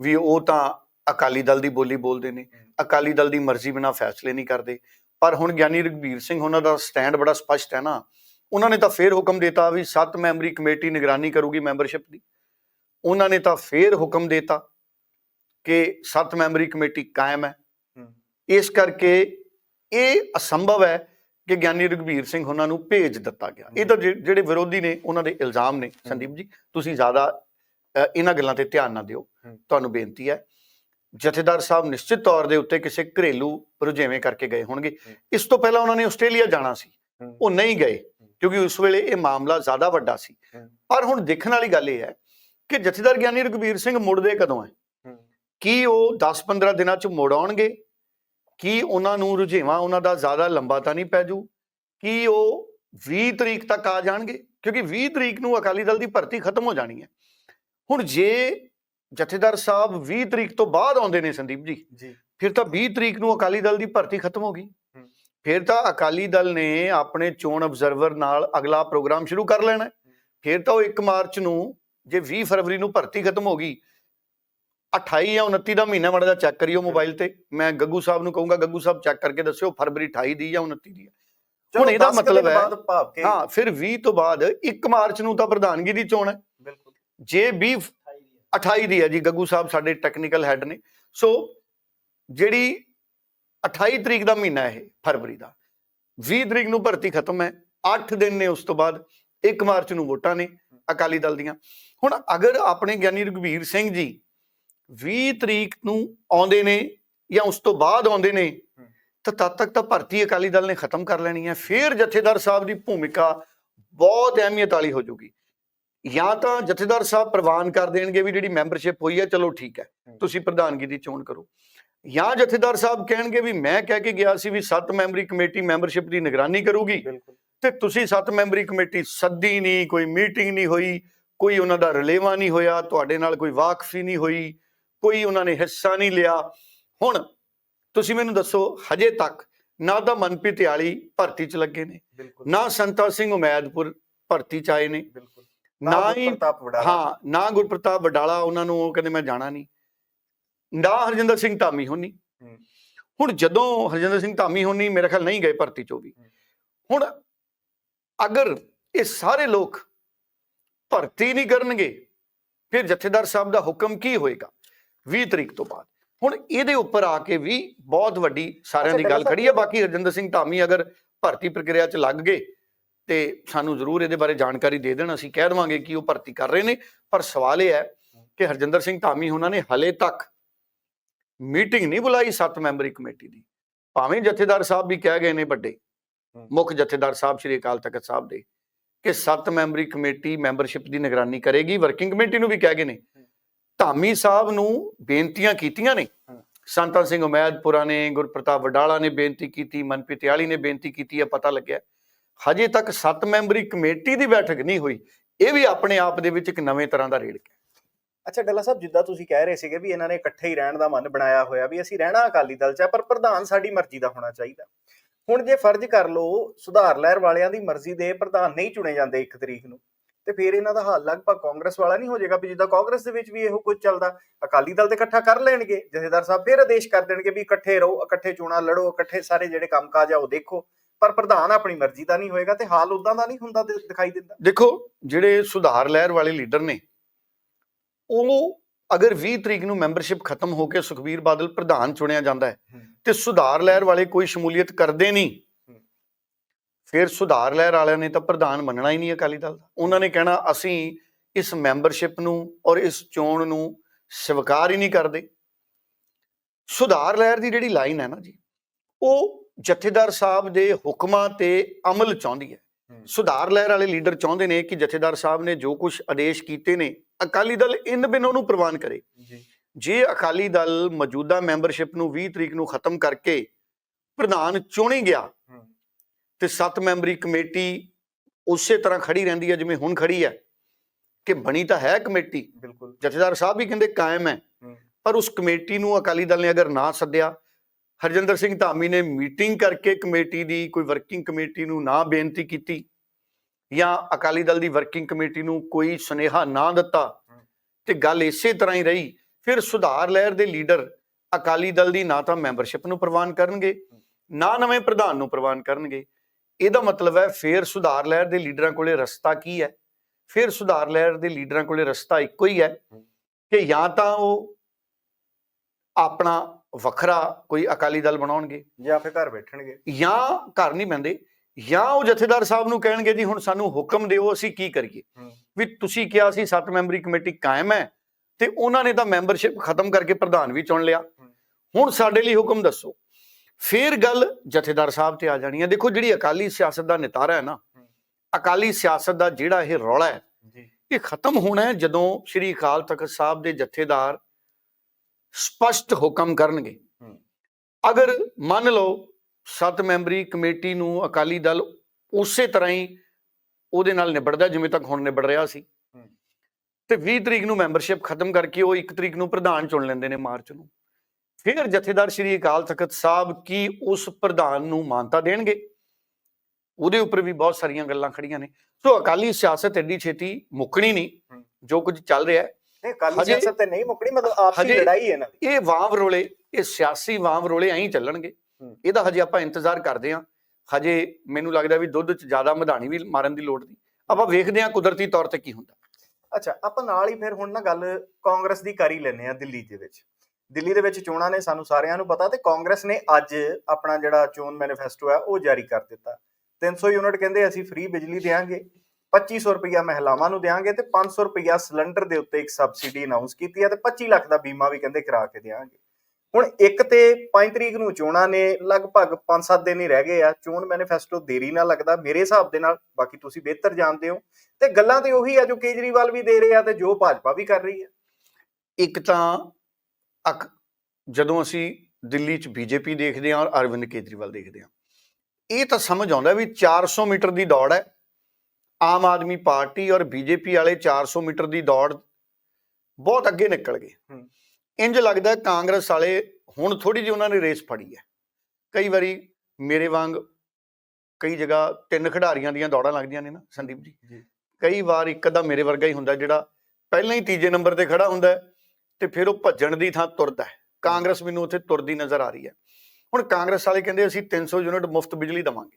Speaker 2: ਵੀ ਉਹ ਤਾਂ ਅਕਾਲੀ ਦਲ ਦੀ ਬੋਲੀ ਬੋਲਦੇ ਨੇ। ਅਕਾਲੀ ਦਲ ਦੀ ਮਰਜ਼ੀ ਬਿਨਾਂ ਫੈਸਲੇ ਨਹੀਂ ਕਰਦੇ। ਪਰ ਹੁਣ ਗਿਆਨੀ ਰਘਬੀਰ ਸਿੰਘ ਉਹਨਾਂ ਦਾ ਸਟੈਂਡ ਬੜਾ ਸਪਸ਼ਟ ਹੈ ਨਾ ਉਹਨਾਂ ਨੇ ਤਾਂ ਫੇਰ ਹੁਕਮ ਦਿੱਤਾ ਵੀ 7 ਮੈਂਬਰੀ ਕਮੇਟੀ ਨਿਗਰਾਨੀ ਕਰੂਗੀ ਮੈਂਬਰਸ਼ਿਪ ਦੀ। ਉਹਨਾਂ ਨੇ ਤਾਂ ਫੇਰ ਹੁਕਮ ਦਿੱਤਾ ਕਿ 7 ਮੈਂਬਰੀ ਕਮੇਟੀ ਕਾਇਮ ਹੈ। ਇਸ ਕਰਕੇ ਇਹ ਅਸੰਭਵ ਹੈ ਕਿ ਗਿਆਨੀ ਰਘਬੀਰ ਸਿੰਘ ਉਹਨਾਂ ਨੂੰ ਭੇਜ ਦਿੱਤਾ ਗਿਆ। ਇਹ ਤਾਂ ਜਿਹੜੇ ਵਿਰੋਧੀ ਨੇ ਉਹਨਾਂ ਦੇ ਇਲਜ਼ਾਮ ਨੇ। ਸੰਦੀਪ ਜੀ ਤੁਸੀਂ ਜ਼ਿਆਦਾ ਇਹਨਾਂ ਗੱਲਾਂ ਤੇ ਧਿਆਨ ਨਾ ਦਿਓ। ਤੁਹਾਨੂੰ ਬੇਨਤੀ ਹੈ ਜਥੇਦਾਰ ਸਾਹਿਬ ਨਿਸ਼ਚਿਤ ਤੌਰ ਦੇ ਉੱਤੇ ਕਿਸੇ ਘਰੇਲੂ ਰੁਝੇਵੇਂ ਕਰਕੇ ਗਏ ਹੋਣਗੇ। ਇਸ ਤੋਂ ਪਹਿਲਾਂ ਉਹਨਾਂ ਨੇ ਆਸਟ੍ਰੇਲੀਆ ਜਾਣਾ ਸੀ। ਉਹ ਨਹੀਂ ਗਏ ਕਿਉਂਕਿ ਉਸ ਵੇਲੇ ਇਹ ਮਾਮਲਾ ਜ਼ਿਆਦਾ ਵੱਡਾ ਸੀ। ਪਰ ਹੁਣ ਦੇਖਣ ਵਾਲੀ ਗੱਲ ਇਹ ਹੈ ਕਿ ਜਥੇਦਾਰ ਗਿਆਨੀ ਰਘਬੀਰ ਸਿੰਘ ਮੁੜਦੇ ਕਦੋਂ ਹੈ? ਕੀ ਉਹ 10-15 ਦਿਨਾਂ ਚ ਮੁੜ ਆਉਣਗੇ? ਕੀ ਉਹਨਾਂ ਨੂੰ ਰੁਝੇਵਾਂ ਉਹਨਾਂ ਦਾ ਜ਼ਿਆਦਾ ਲੰਬਾ ਤਾਂ ਨਹੀਂ ਪੈ ਜੂ? ਕੀ ਉਹ 20 ਤਰੀਕ ਤੱਕ ਆ ਜਾਣਗੇ? ਕਿਉਂਕਿ 20 ਤਰੀਕ ਨੂੰ ਅਕਾਲੀ ਦਲ ਦੀ ਭਰਤੀ ਖਤਮ ਹੋ ਜਾਣੀ ਹੈ। ਹੁਣ ਜੇ ਜਥੇਦਾਰ ਸਾਹਿਬ 20 ਤਰੀਕ ਤੋਂ ਬਾਅਦ ਆਉਂਦੇ ਨੇ ਸੰਦੀਪ ਜੀ।
Speaker 1: ਜੀ।
Speaker 2: ਫਿਰ ਤਾਂ 20 ਤਰੀਕ ਨੂੰ ਅਕਾਲੀ ਦਲ ਦੀ ਭਰਤੀ ਖਤਮ ਹੋ ਗਈ। ਫਿਰ ਤਾਂ ਅਕਾਲੀ ਦਲ ਨੇ ਆਪਣੇ ਚੋਣ ਅਬਜ਼ਰਵਰ ਨਾਲ ਅਗਲਾ ਪ੍ਰੋਗਰਾਮ ਸ਼ੁਰੂ ਕਰ ਲੈਣਾ। ਫਿਰ ਤਾਂ ਉਹ 1 ਮਾਰਚ ਨੂੰ ਜੇ 20 ਫਰਵਰੀ ਨੂੰ ਭਰਤੀ ਖਤਮ ਹੋ ਗਈ 28 ਜਾਂ 29 ਦਾ ਮਹੀਨਾ ਮਾੜਾ ਜਿਹਾ ਚੈੱਕ ਕਰਿਓ ਮੋਬਾਈਲ ਤੇ। ਮੈਂ ਗੱਗੂ ਸਾਹਿਬ ਨੂੰ ਕਹੂੰਗਾ ਗੱਗੂ ਸਾਹਿਬ ਚੈੱਕ ਕਰਕੇ ਦੱਸਿਓ ਫਰਵਰੀ 28 ਦੀ ਜਾਂ 29 ਦੀ ਹੈ।
Speaker 1: ਚਲੋ
Speaker 2: ਇਹਦਾ
Speaker 1: 10 ਕੁ
Speaker 2: ਮਤਲਬ ਹੈ- ਹਾਂ ਫਿਰ 20 ਤੋਂ ਬਾਅਦ 1 ਮਾਰਚ ਨੂੰ ਤਾਂ ਪ੍ਰਧਾਨਗੀ ਦੀ ਚੋਣ ਹੈ।
Speaker 1: ਬਿਲਕੁਲ।
Speaker 2: ਜੇ 20 28 ਦੀ ਹੈ ਜੀ, ਗੱਗੂ ਸਾਹਿਬ ਸਾਡੇ ਟੈਕਨੀਕਲ ਹੈੱਡ ਨੇ। ਸੋ ਜਿਹੜੀ 28 ਤਰੀਕ ਦਾ ਮਹੀਨਾ ਇਹ, ਫਰਵਰੀ ਦਾ 20 ਤਰੀਕ ਨੂੰ ਭਰਤੀ ਖਤਮ ਹੈ 8 ਦਿਨ ਨੇ ਉਸ ਤੋਂ ਬਾਅਦ 1 ਮਾਰਚ ਨੂੰ ਵੋਟਾਂ ਨੇ ਅਕਾਲੀ ਦਲ ਦੀਆਂ। ਹੁਣ ਅਗਰ ਆਪਣੇ ਗਿਆਨੀ ਰਘਬੀਰ ਸਿੰਘ ਜੀ 20 ਤਰੀਕ ਨੂੰ ਆਉਂਦੇ ਨੇ ਜਾਂ ਉਸ ਤੋਂ ਬਾਅਦ ਆਉਂਦੇ ਨੇ, ਤਾਂ ਤਦ ਤੱਕ ਤਾਂ ਭਰਤੀ ਅਕਾਲੀ ਦਲ ਨੇ ਖਤਮ ਕਰ ਲੈਣੀ ਹੈ। ਫਿਰ ਜਥੇਦਾਰ ਸਾਹਿਬ ਦੀ ਭੂਮਿਕਾ ਬਹੁਤ ਅਹਿਮੀਅਤ ਵਾਲੀ ਹੋ ਜਾਊਗੀ। ਜਾਂ ਤਾਂ ਜਥੇਦਾਰ ਸਾਹਿਬ ਪ੍ਰਵਾਨ ਕਰ ਦੇਣਗੇ ਵੀ ਜਿਹੜੀ ਮੈਂਬਰਸ਼ਿਪ ਹੋਈ ਹੈ ਚਲੋ ਠੀਕ ਹੈ। ਤੁਸੀਂ ਪ੍ਰਧਾਨਗੀ ਦੀ ਚੋਣ ਕਰੋ। ਜਾਂ ਜਥੇਦਾਰ ਸਾਹਿਬ ਕਹਿਣਗੇ ਵੀ ਮੈਂ ਕਹਿ ਕੇ ਗਿਆ ਸੀ ਵੀ 7 ਮੈਂਬਰੀ ਕਮੇਟੀ ਮੈਂਬਰਸ਼ਿਪ ਦੀ ਨਿਗਰਾਨੀ ਕਰੂਗੀ। ਤੇ ਤੁਸੀਂ 7 ਮੈਂਬਰੀ ਕਮੇਟੀ ਸੱਦੀ ਨਹੀਂ ਕੋਈ ਮੀਟਿੰਗ ਨਹੀਂ ਹੋਈ ਕੋਈ ਉਹਨਾਂ ਦਾ ਰਲੇਵਾ ਨਹੀਂ ਹੋਇਆ ਤੁਹਾਡੇ ਨਾਲ ਕੋਈ ਵਾਕਫੀ ਨਹੀਂ ਹੋਈ ਕੋਈ ਉਹਨਾਂ ਨੇ ਹਿੱਸਾ ਨਹੀਂ ਲਿਆ। ਹੁਣ ਤੁਸੀਂ ਮੈਨੂੰ ਦੱਸੋ ਹਜੇ ਤੱਕ ਨਾ ਤਾਂ ਮਨਪ੍ਰੀਤ ਆਲੀ ਭਰਤੀ ਚ ਲੱਗੇ ਨੇ ਨਾ ਸੰਤਾ ਸਿੰਘ ਉਮੈਦਪੁਰ ਭਰਤੀ ਚ ਆਏ ਨੇ। ਨਾ ਹੀ
Speaker 1: ਪ੍ਰਤਾਪ ਵਡਾਲਾ।
Speaker 2: ਹਾਂ ਨਾ ਗੁਰਪ੍ਰਤਾਪ ਵਡਾਲਾ ਉਹਨਾਂ ਨੂੰ ਉਹ ਕਹਿੰਦੇ ਮੈਂ ਜਾਣਾ ਨਹੀਂ। ਨਾ ਹਰਜਿੰਦਰ ਸਿੰਘ ਧਾਮੀ ਹੋਣੀ। ਹੁਣ ਜਦੋਂ ਹਰਜਿੰਦਰ ਸਿੰਘ ਧਾਮੀ ਹੋਣੀ ਮੇਰੇ ਖਿਆਲ ਨਹੀਂ ਗਏ ਭਰਤੀ ਚੋਂ ਵੀ। ਹੁਣ ਅਗਰ ਇਹ ਸਾਰੇ ਲੋਕ ਭਰਤੀ ਨਹੀਂ ਕਰਨਗੇ ਫਿਰ ਜਥੇਦਾਰ ਸਾਹਿਬ ਦਾ ਹੁਕਮ ਕੀ ਹੋਏਗਾ? 20 ਤਰੀਕ ਤੋਂ ਬਾਅਦ। ਹੁਣ ਇਹਦੇ ਉੱਪਰ ਆ ਕੇ ਵੀ ਬਹੁਤ ਵੱਡੀ ਸਾਰਿਆਂ ਦੀ ਗੱਲ ਖੜੀ ਹੈ ਬਾਕੀ ਹਰਜਿੰਦਰ ਸਿੰਘ ਧਾਮੀ ਅਗਰ ਭਰਤੀ ਪ੍ਰਕਿਰਿਆ 'ਚ ਲੱਗ ਗਏ ਤੇ ਸਾਨੂੰ ਜ਼ਰੂਰ ਇਹਦੇ ਬਾਰੇ ਜਾਣਕਾਰੀ ਦੇ ਦੇਣ। ਅਸੀਂ ਕਹਿ ਦੇਵਾਂਗੇ ਕਿ ਉਹ ਭਰਤੀ ਕਰ ਰਹੇ ਨੇ। ਪਰ ਸਵਾਲ ਇਹ ਹੈ ਕਿ ਹਰਜਿੰਦਰ ਸਿੰਘ ਧਾਮੀ ਉਹਨਾਂ ਨੇ ਹਲੇ ਤੱਕ ਮੀਟਿੰਗ ਨਹੀਂ ਬੁਲਾਈ ਸੱਤ ਮੈਂਬਰੀ ਕਮੇਟੀ ਦੀ। ਭਾਵੇਂ ਜਥੇਦਾਰ ਸਾਹਿਬ ਵੀ ਕਹਿ ਗਏ ਨੇ ਵੱਡੇ। ਮੁੱਖ ਜਥੇਦਾਰ ਸਾਹਿਬ ਸ਼੍ਰੀ ਅਕਾਲ ਤਖਤ ਸਾਹਿਬ ਦੇ ਕਿ 7 ਮੈਂਬਰੀ ਕਮੇਟੀ ਮੈਂਬਰਸ਼ਿਪ ਦੀ ਨਿਗਰਾਨੀ ਕਰੇਗੀ ਵਰਕਿੰਗ ਕਮੇਟੀ ਨੂੰ ਵੀ ਕਹਿ ਗਏ ਨੇ। ਧਾਮੀ ਸਾਹਿਬ ਨੂੰ ਬੇਨਤੀਆਂ ਕੀਤੀਆਂ ਨੇ। ਸੰਤਾ ਸਿੰਘ ਉਮੈਦਪੁਰਾ ਨੇ ਗੁਰਪ੍ਰਤਾਪ ਵਡਾਲਾ ਨੇ ਬੇਨਤੀ ਕੀਤੀ ਮਨਪ੍ਰੀਤ ਆਲੀ ਨੇ ਬੇਨਤੀ ਕੀਤੀ ਹੈ ਪਤਾ ਲੱਗਿਆ। ਹਜੇ ਤੱਕ 7 ਮੈਂਬਰੀ ਕਮੇਟੀ ਦੀ ਬੈਠਕ ਨਹੀਂ ਹੋਈ। ਇਹ ਵੀ ਆਪਣੇ ਆਪ ਦੇ ਵਿੱਚ ਇੱਕ ਨਵੇਂ ਤਰ੍ਹਾਂ ਦਾ ਰੇੜਕ ਹੈ
Speaker 1: ਅੱਛਾ, ਡੱਲਾ ਸਾਹਿਬ, ਜਿੱਦਾਂ ਤੁਸੀਂ ਕਹਿ ਰਹੇ ਸੀਗੇ ਵੀ ਇਹਨਾਂ ਨੇ ਇਕੱਠੇ ਹੀ ਰਹਿਣ ਦਾ ਮਨ ਬਣਾਇਆ ਹੋਇਆ ਵੀ ਅਸੀਂ ਰਹਿਣਾ ਅਕਾਲੀ ਦਲ 'ਚ ਪਰ ਪ੍ਰਧਾਨ ਸਾਡੀ ਮਰਜ਼ੀ ਦਾ ਹੋਣਾ ਚਾਹੀਦਾ। ਹੁਣ ਜੇ ਫਰਜ਼ ਕਰ ਲਓ, ਸੁਧਾਰ ਲਹਿਰ ਵਾਲਿਆਂ ਦੀ ਮਰਜ਼ੀ ਦੇ ਪ੍ਰਧਾਨ ਨਹੀਂ ਚੁਣੇ ਜਾਂਦੇ ਇੱਕ ਤਰੀਕ ਨੂੰ, ਤੇ ਫਿਰ ਇਹਨਾਂ ਦਾ ਹਾਲ ਲਗਭਗ ਕਾਂਗਰਸ ਵਾਲਾ ਨਹੀਂ ਹੋ ਜਾਏਗਾ ਵੀ ਜਿੱਦਾਂ ਕਾਂਗਰਸ ਦੇ ਵਿੱਚ ਵੀ ਇਹੋ ਕੁਝ ਚੱਲਦਾ, ਅਕਾਲੀ ਦਲ ਤੇ ਇਕੱਠਾ ਕਰ ਲੈਣਗੇ, ਜਥੇਦਾਰ ਸਾਹਿਬ ਫਿਰ ਆਦੇਸ਼ ਕਰ ਦੇਣਗੇ ਵੀ ਇਕੱਠੇ ਰਹੋ, ਇਕੱਠੇ ਚੋਣਾਂ ਲੜੋ, ਇਕੱਠੇ ਸਾਰੇ ਜਿਹੜੇ ਕੰਮਕਾਜ ਆ ਉਹ ਦੇਖੋ। ਪਰ ਪ੍ਰਧਾਨ ਆਪਣੀ ਮਰਜ਼ੀ ਦਾ ਨਹੀਂ ਹੋਏਗਾ ਤੇ ਹਾਲ ਉਦਾਂ ਦਾ ਨਹੀਂ ਹੁੰਦਾ ਦਿਖਾਈ ਦਿੰਦਾ।
Speaker 2: ਦੇਖੋ ਜਿਹੜੇ ਸੁਧਾਰ ਲਹਿਰ ਵਾਲੇ ਲੀਡਰ ਨੇ ਉਹ ਅਗਰ 20 ਤਰੀਕ ਨੂੰ ਮੈਂਬਰਸ਼ਿਪ ਖਤਮ ਹੋ ਕੇ ਸੁਖਬੀਰ ਬਾਦਲ ਪ੍ਰਧਾਨ ਚੁਣਿਆ ਜਾਂਦਾ ਹੈ ਤੇ ਸੁਧਾਰ ਲਹਿਰ ਵਾਲੇ ਕੋਈ ਸ਼ਮੂਲੀਅਤ ਕਰਦੇ ਨਹੀਂ। ਫਿਰ ਸੁਧਾਰ ਲਹਿਰ ਵਾਲਿਆਂ ਨੇ ਤਾਂ ਪ੍ਰਧਾਨ ਮੰਨਣਾ ਹੀ ਨਹੀਂ ਅਕਾਲੀ ਦਲ ਦਾ। ਉਹਨਾਂ ਨੇ ਕਹਿਣਾ ਅਸੀਂ ਇਸ ਮੈਂਬਰਸ਼ਿਪ ਨੂੰ ਔਰ ਇਸ ਚੋਣ ਨੂੰ ਸਵੀਕਾਰ ਹੀ ਨਹੀਂ ਕਰਦੇ। ਸੁਧਾਰ ਲਹਿਰ ਦੀ ਜਿਹੜੀ ਲਾਈਨ ਹੈ ਨਾ ਜੀ ਉਹ ਜਥੇਦਾਰ ਸਾਹਿਬ ਦੇ ਹੁਕਮਾਂ ਤੇ ਅਮਲ ਚਾਹੁੰਦੀ ਹੈ। ਸੁਧਾਰ ਲਹਿਰ ਵਾਲੇ ਲੀਡਰ ਚਾਹੁੰਦੇ ਨੇ ਕਿ ਜਥੇਦਾਰ ਸਾਹਿਬ ਨੇ ਜੋ ਕੁਝ ਆਦੇਸ਼ ਕੀਤੇ ਨੇ ਅਕਾਲੀ ਦਲ ਇਨ ਬਿਨ ਉਹਨੂੰ ਪ੍ਰਵਾਨ ਕਰੇ।
Speaker 1: ਜੀ।
Speaker 2: ਅਕਾਲੀ ਦਲ ਮੌਜੂਦਾ ਮੈਂਬਰਸ਼ਿਪ ਨੂੰ 20 ਤਰੀਕ ਨੂੰ ਖਤਮ ਕਰਕੇ ਪ੍ਰਧਾਨ ਚੁਣੀ ਗਿਆ ਤੇ 7 ਮੈਂਬਰੀ ਕਮੇਟੀ ਉਸੇ ਤਰ੍ਹਾਂ ਖੜੀ ਰਹਿੰਦੀ ਹੈ ਜਿਵੇਂ ਹੁਣ ਖੜੀ ਹੈ ਕਿ ਬਣੀ ਤਾਂ ਹੈ ਕਮੇਟੀ।
Speaker 1: ਬਿਲਕੁਲ।
Speaker 2: ਜਥੇਦਾਰ ਸਾਹਿਬ ਵੀ ਕਹਿੰਦੇ ਕਾਇਮ ਹੈ। ਪਰ ਉਸ ਕਮੇਟੀ ਨੂੰ ਅਕਾਲੀ ਦਲ ਨੇ ਅਗਰ ਨਾ ਸੱਦਿਆ ਹਰਜਿੰਦਰ ਸਿੰਘ ਧਾਮੀ ਨੇ ਮੀਟਿੰਗ ਕਰਕੇ ਕਮੇਟੀ ਦੀ ਕੋਈ ਵਰਕਿੰਗ ਕਮੇਟੀ ਨੂੰ ਨਾ ਬੇਨਤੀ ਕੀਤੀ ਜਾਂ ਅਕਾਲੀ ਦਲ ਦੀ ਵਰਕਿੰਗ ਕਮੇਟੀ ਨੂੰ ਕੋਈ ਸੁਨੇਹਾ ਨਾ ਦਿੱਤਾ
Speaker 1: ਹਮ।
Speaker 2: ਤੇ ਗੱਲ ਇਸੇ ਤਰ੍ਹਾਂ ਹੀ ਰਹੀ ਫਿਰ ਸੁਧਾਰ ਲਹਿਰ ਦੇ ਲੀਡਰ ਅਕਾਲੀ ਦਲ ਦੀ ਨਾ ਤਾਂ ਮੈਂਬਰਸ਼ਿਪ ਨੂੰ ਪ੍ਰਵਾਨ ਕਰਨਗੇ, ਨਾ ਨਵੇਂ ਪ੍ਰਧਾਨ ਨੂੰ ਪ੍ਰਵਾਨ ਕਰਨਗੇ ਇਹਦਾ ਮਤਲਬ ਹੈ ਫਿਰ ਸੁਧਾਰ ਲਹਿਰ ਦੇ ਲੀਡਰਾਂ ਕੋਲੇ ਰਸਤਾ ਕੀ ਹੈ ਫਿਰ ਸੁਧਾਰ ਲਹਿਰ ਦੇ ਲੀਡਰਾਂ ਕੋਲੇ ਰਸਤਾ ਇੱਕੋ ਹੀ ਹੈ ਕਿ ਜਾਂ ਤਾਂ ਉਹ ਆਪਣਾ ਵੱਖਰਾ ਕੋਈ ਅਕਾਲੀ ਦਲ ਬਣਾਉਣਗੇ।
Speaker 1: ਜਾਂ ਫਿਰ ਘਰ ਬੈਠਣਗੇ।
Speaker 2: ਜਾਂ ਘਰ ਨਹੀਂ ਬੰਦੇ ਜਾਂ ਉਹ ਜਥੇਦਾਰ ਸਾਹਿਬ ਨੂੰ ਕਹਿਣਗੇ ਜੀ ਹੁਣ ਸਾਨੂੰ ਹੁਕਮ ਦਿਓ ਅਸੀਂ ਕੀ ਕਰੀਏ। ਵੀ ਤੁਸੀਂ ਕਿਹਾ ਸੀ 7 ਮੈਂਬਰੀ ਕਮੇਟੀ ਕਾਇਮ ਹੈ ਤੇ ਉਹਨਾਂ ਨੇ ਤਾਂ ਮੈਂਬਰਸ਼ਿਪ ਖਤਮ ਕਰਕੇ ਪ੍ਰਧਾਨ ਵੀ ਚੁਣ ਲਿਆ। ਹੁਣ ਸਾਡੇ ਲਈ ਹੁਕਮ ਦੱਸੋ। ਫਿਰ ਗੱਲ ਜਥੇਦਾਰ ਸਾਹਿਬ ਤੇ ਆ ਜਾਣੀ ਹੈ। ਦੇਖੋ ਜਿਹੜੀ ਅਕਾਲੀ ਸਿਆਸਤ ਦਾ ਨਿਤਾਰਾ ਹੈ ਨਾ ਅਕਾਲੀ ਸਿਆਸਤ ਦਾ ਜਿਹੜਾ ਇਹ ਰੌਲਾ ਹੈ ਇਹ ਖਤਮ ਹੋਣਾ ਹੈ ਜਦੋਂ ਸ੍ਰੀ ਅਕਾਲ ਤਖਤ ਸਾਹਿਬ ਦੇ ਜਥੇਦਾਰ ਸਪਸ਼ਟ ਹੁਕਮ ਕਰਨਗੇ। ਅਗਰ ਮੰਨ ਲਓ ਸੱਤ ਮੈਂਬਰੀ ਕਮੇਟੀ ਨੂੰ ਅਕਾਲੀ ਦਲ ਉਸੇ ਤਰ੍ਹਾਂ ਹੀ ਉਹਦੇ ਨਾਲ ਨਿਬੜਦਾ ਜਿਵੇਂ ਤੱਕ ਹੁਣ ਨਿਬੜ ਰਿਹਾ ਸੀ। ਤੇ 20 ਤਰੀਕ ਨੂੰ ਮੈਂਬਰਸ਼ਿਪ ਖਤਮ ਕਰਕੇ ਉਹ 1 ਤਰੀਕ ਨੂੰ ਪ੍ਰਧਾਨ ਚੁਣ ਲੈਂਦੇ ਨੇ ਮਾਰਚ ਨੂੰ ਫਿਰ ਜਥੇਦਾਰ ਸ੍ਰੀ ਅਕਾਲ ਤਖਤ ਸਾਹਿਬ ਕੀ ਉਸ ਪ੍ਰਧਾਨ ਨੂੰ ਮਾਨਤਾ ਦੇਣਗੇ ਉਹਦੇ ਉੱਪਰ ਵੀ ਬਹੁਤ ਸਾਰੀਆਂ ਗੱਲਾਂ ਖੜੀਆਂ ਨੇ ਸੋ ਅਕਾਲੀ ਸਿਆਸਤ ਐਡੀ ਛੇਤੀ ਮੁੱਕਣੀ ਨਹੀਂ। ਜੋ ਕੁਝ ਚੱਲ ਰਿਹਾ ਹੈ
Speaker 1: ਨਹੀਂ ਅਕਾਲੀ
Speaker 2: ਹਜੇ-
Speaker 1: ਸਿਆਸਤ ਤੇ ਨਹੀਂ ਮੁੱਕਣੀ ਮਤਲਬ ਆਪਸੀ
Speaker 2: ਹਜੇ-
Speaker 1: ਲੜਾਈ ਹੈ ਦੀ।
Speaker 2: ਇਹ ਵਾਂਵ ਰੋਲੇ ਇਹ ਸਿਆਸੀ ਵਾਂਵ ਰੋਲੇ ਐਂ ਹੀ ਚੱਲਣਗੇ। ਇਹਦਾ ਹਜੇ ਆਪਾਂ ਇੰਤਜ਼ਾਰ ਕਰਦੇ ਹਾਂ। ਹਜੇ ਮੈਨੂੰ ਲੱਗਦਾ ਵੀ ਦੁੱਧ 'ਚ ਜ਼ਿਆਦਾ ਮਧਾਣੀ ਵੀ ਮਾਰਨ ਦੀ ਲੋੜ ਨਹੀਂ। ਆਪਾਂ ਵੇਖਦੇ ਹਾਂ ਕੁਦਰਤੀ ਤੌਰ ਤੇ ਕੀ ਹੁੰਦਾ।
Speaker 1: ਅੱਛਾ ਆਪਾਂ ਨਾਲ ਹੀ ਫਿਰ ਹੁਣ ਨਾ ਗੱਲ ਕਾਂਗਰਸ ਦੀ ਕਰ ਹੀ ਲੈਨੇ ਆ ਦਿੱਲੀ ਦੇ ਵਿੱਚ। ਦਿੱਲੀ ਦੇ ਵਿੱਚ ਚੋਣਾਂ ਨੇ ਸਾਨੂੰ ਸਾਰਿਆਂ ਨੂੰ ਪਤਾ ਤੇ ਕਾਂਗਰਸ ਨੇ ਅੱਜ ਆਪਣਾ ਜਿਹੜਾ ਚੋਣ ਮੈਨੀਫੈਸਟੋ ਹੈ ਉਹ ਜਾਰੀ ਕਰ ਦਿੱਤਾ। 300 ਯੂਨਿਟ ਕਹਿੰਦੇ ਅਸੀਂ ਫ੍ਰੀ ਬਿਜਲੀ ਦੇਵਾਂਗੇ 2500 ਰੁਪਇਆ ਮਹਿਲਾਵਾਂ ਨੂੰ ਦੇਵਾਂਗੇ ਤੇ 500 ਰੁਪਇਆ ਸਿਲੰਡਰ ਦੇ ਉੱਤੇ ਇੱਕ ਸਬਸਿਡੀ ਅਨਾਉਂਸ ਕੀਤੀ ਹੈ ਤੇ 25 ਲੱਖ ਦਾ ਬੀਮਾ ਵੀ ਕਹਿੰਦੇ ਕਰਾ ਕੇ ਦੇਵਾਂਗੇ ਹੁਣ ਇੱਕ ਤੇ 5 ਤਰੀਕ ਨੂੰ ਚੋਣਾਂ ਨੇ, ਲਗਭਗ 5-7 ਦਿਨ ਹੀ ਰਹਿ ਗਏ ਆ, ਚੋਣ ਮੈਨੀਫੈਸਟੋ ਦੇਰੀ ਨਾਲ ਲੱਗਦਾ, ਮੇਰੇ ਹਿਸਾਬ ਦੇ ਨਾਲ, ਬਾਕੀ ਤੁਸੀਂ ਬਿਹਤਰ ਜਾਣਦੇ ਹੋ। ਤੇ ਗੱਲਾਂ ਤੇ ਉਹੀ ਆ ਜੋ ਕੇਜਰੀਵਾਲ ਵੀ ਦੇ ਰਹੇ ਆ ਤੇ ਜੋ ਭਾਜਪਾ ਵੀ ਕਰ ਰਹੀ ਹੈ
Speaker 2: ਇੱਕ ਤਾਂ ਅਕ ਜਦੋਂ ਅਸੀਂ ਦਿੱਲੀ 'ਚ ਬੀਜੇਪੀ ਦੇਖਦੇ ਹਾਂ ਔਰ ਅਰਵਿੰਦ ਕੇਜਰੀਵਾਲ ਦੇਖਦੇ ਹਾਂ, ਇਹ ਤਾਂ ਸਮਝ ਆਉਂਦਾ ਵੀ 400 ਮੀਟਰ ਦੀ ਦੌੜ ਹੈ। ਆਮ ਆਦਮੀ ਪਾਰਟੀ ਔਰ ਬੀਜੇਪੀ ਵਾਲੇ 400 ਮੀਟਰ ਦੀ ਦੌੜ ਬਹੁਤ ਅੱਗੇ ਨਿਕਲ ਗਏ। ਇੰਜ ਲੱਗਦਾ ਕਾਂਗਰਸ ਵਾਲੇ ਹੁਣ ਥੋੜੀ ਜਿਹੀ ਉਹਨਾਂ ਨੇ ਰੇਸ ਫੜੀ ਹੈ ਕਈ ਵਾਰੀ ਮੇਰੇ ਵਾਂਗ ਕਈ ਜਗ੍ਹਾ ਤਿੰਨ ਖਿਡਾਰੀਆਂ ਦੀਆਂ ਦੌੜਾਂ ਲੱਗਦੀਆਂ ਨੇ ਨਾ ਸੰਦੀਪ ਜੀ। ਕਈ ਵਾਰ ਇੱਕ ਅੱਧਾ ਮੇਰੇ ਵਰਗਾ ਹੀ ਹੁੰਦਾ ਜਿਹੜਾ ਪਹਿਲਾਂ ਹੀ ਤੀਜੇ ਨੰਬਰ ਤੇ ਖੜਾ ਹੁੰਦਾ ਤੇ ਫਿਰ ਉਹ ਭੱਜਣ ਦੀ ਥਾਂ ਤੁਰਦਾ ਹੈ ਕਾਂਗਰਸ ਮੈਨੂੰ ਉੱਥੇ ਤੁਰਦੀ ਨਜ਼ਰ ਆ ਰਹੀ ਹੈ ਹੁਣ ਕਾਂਗਰਸ ਵਾਲੇ ਕਹਿੰਦੇ ਅਸੀਂ 300 ਯੂਨਿਟ ਮੁਫਤ ਬਿਜਲੀ ਦਵਾਂਗੇ।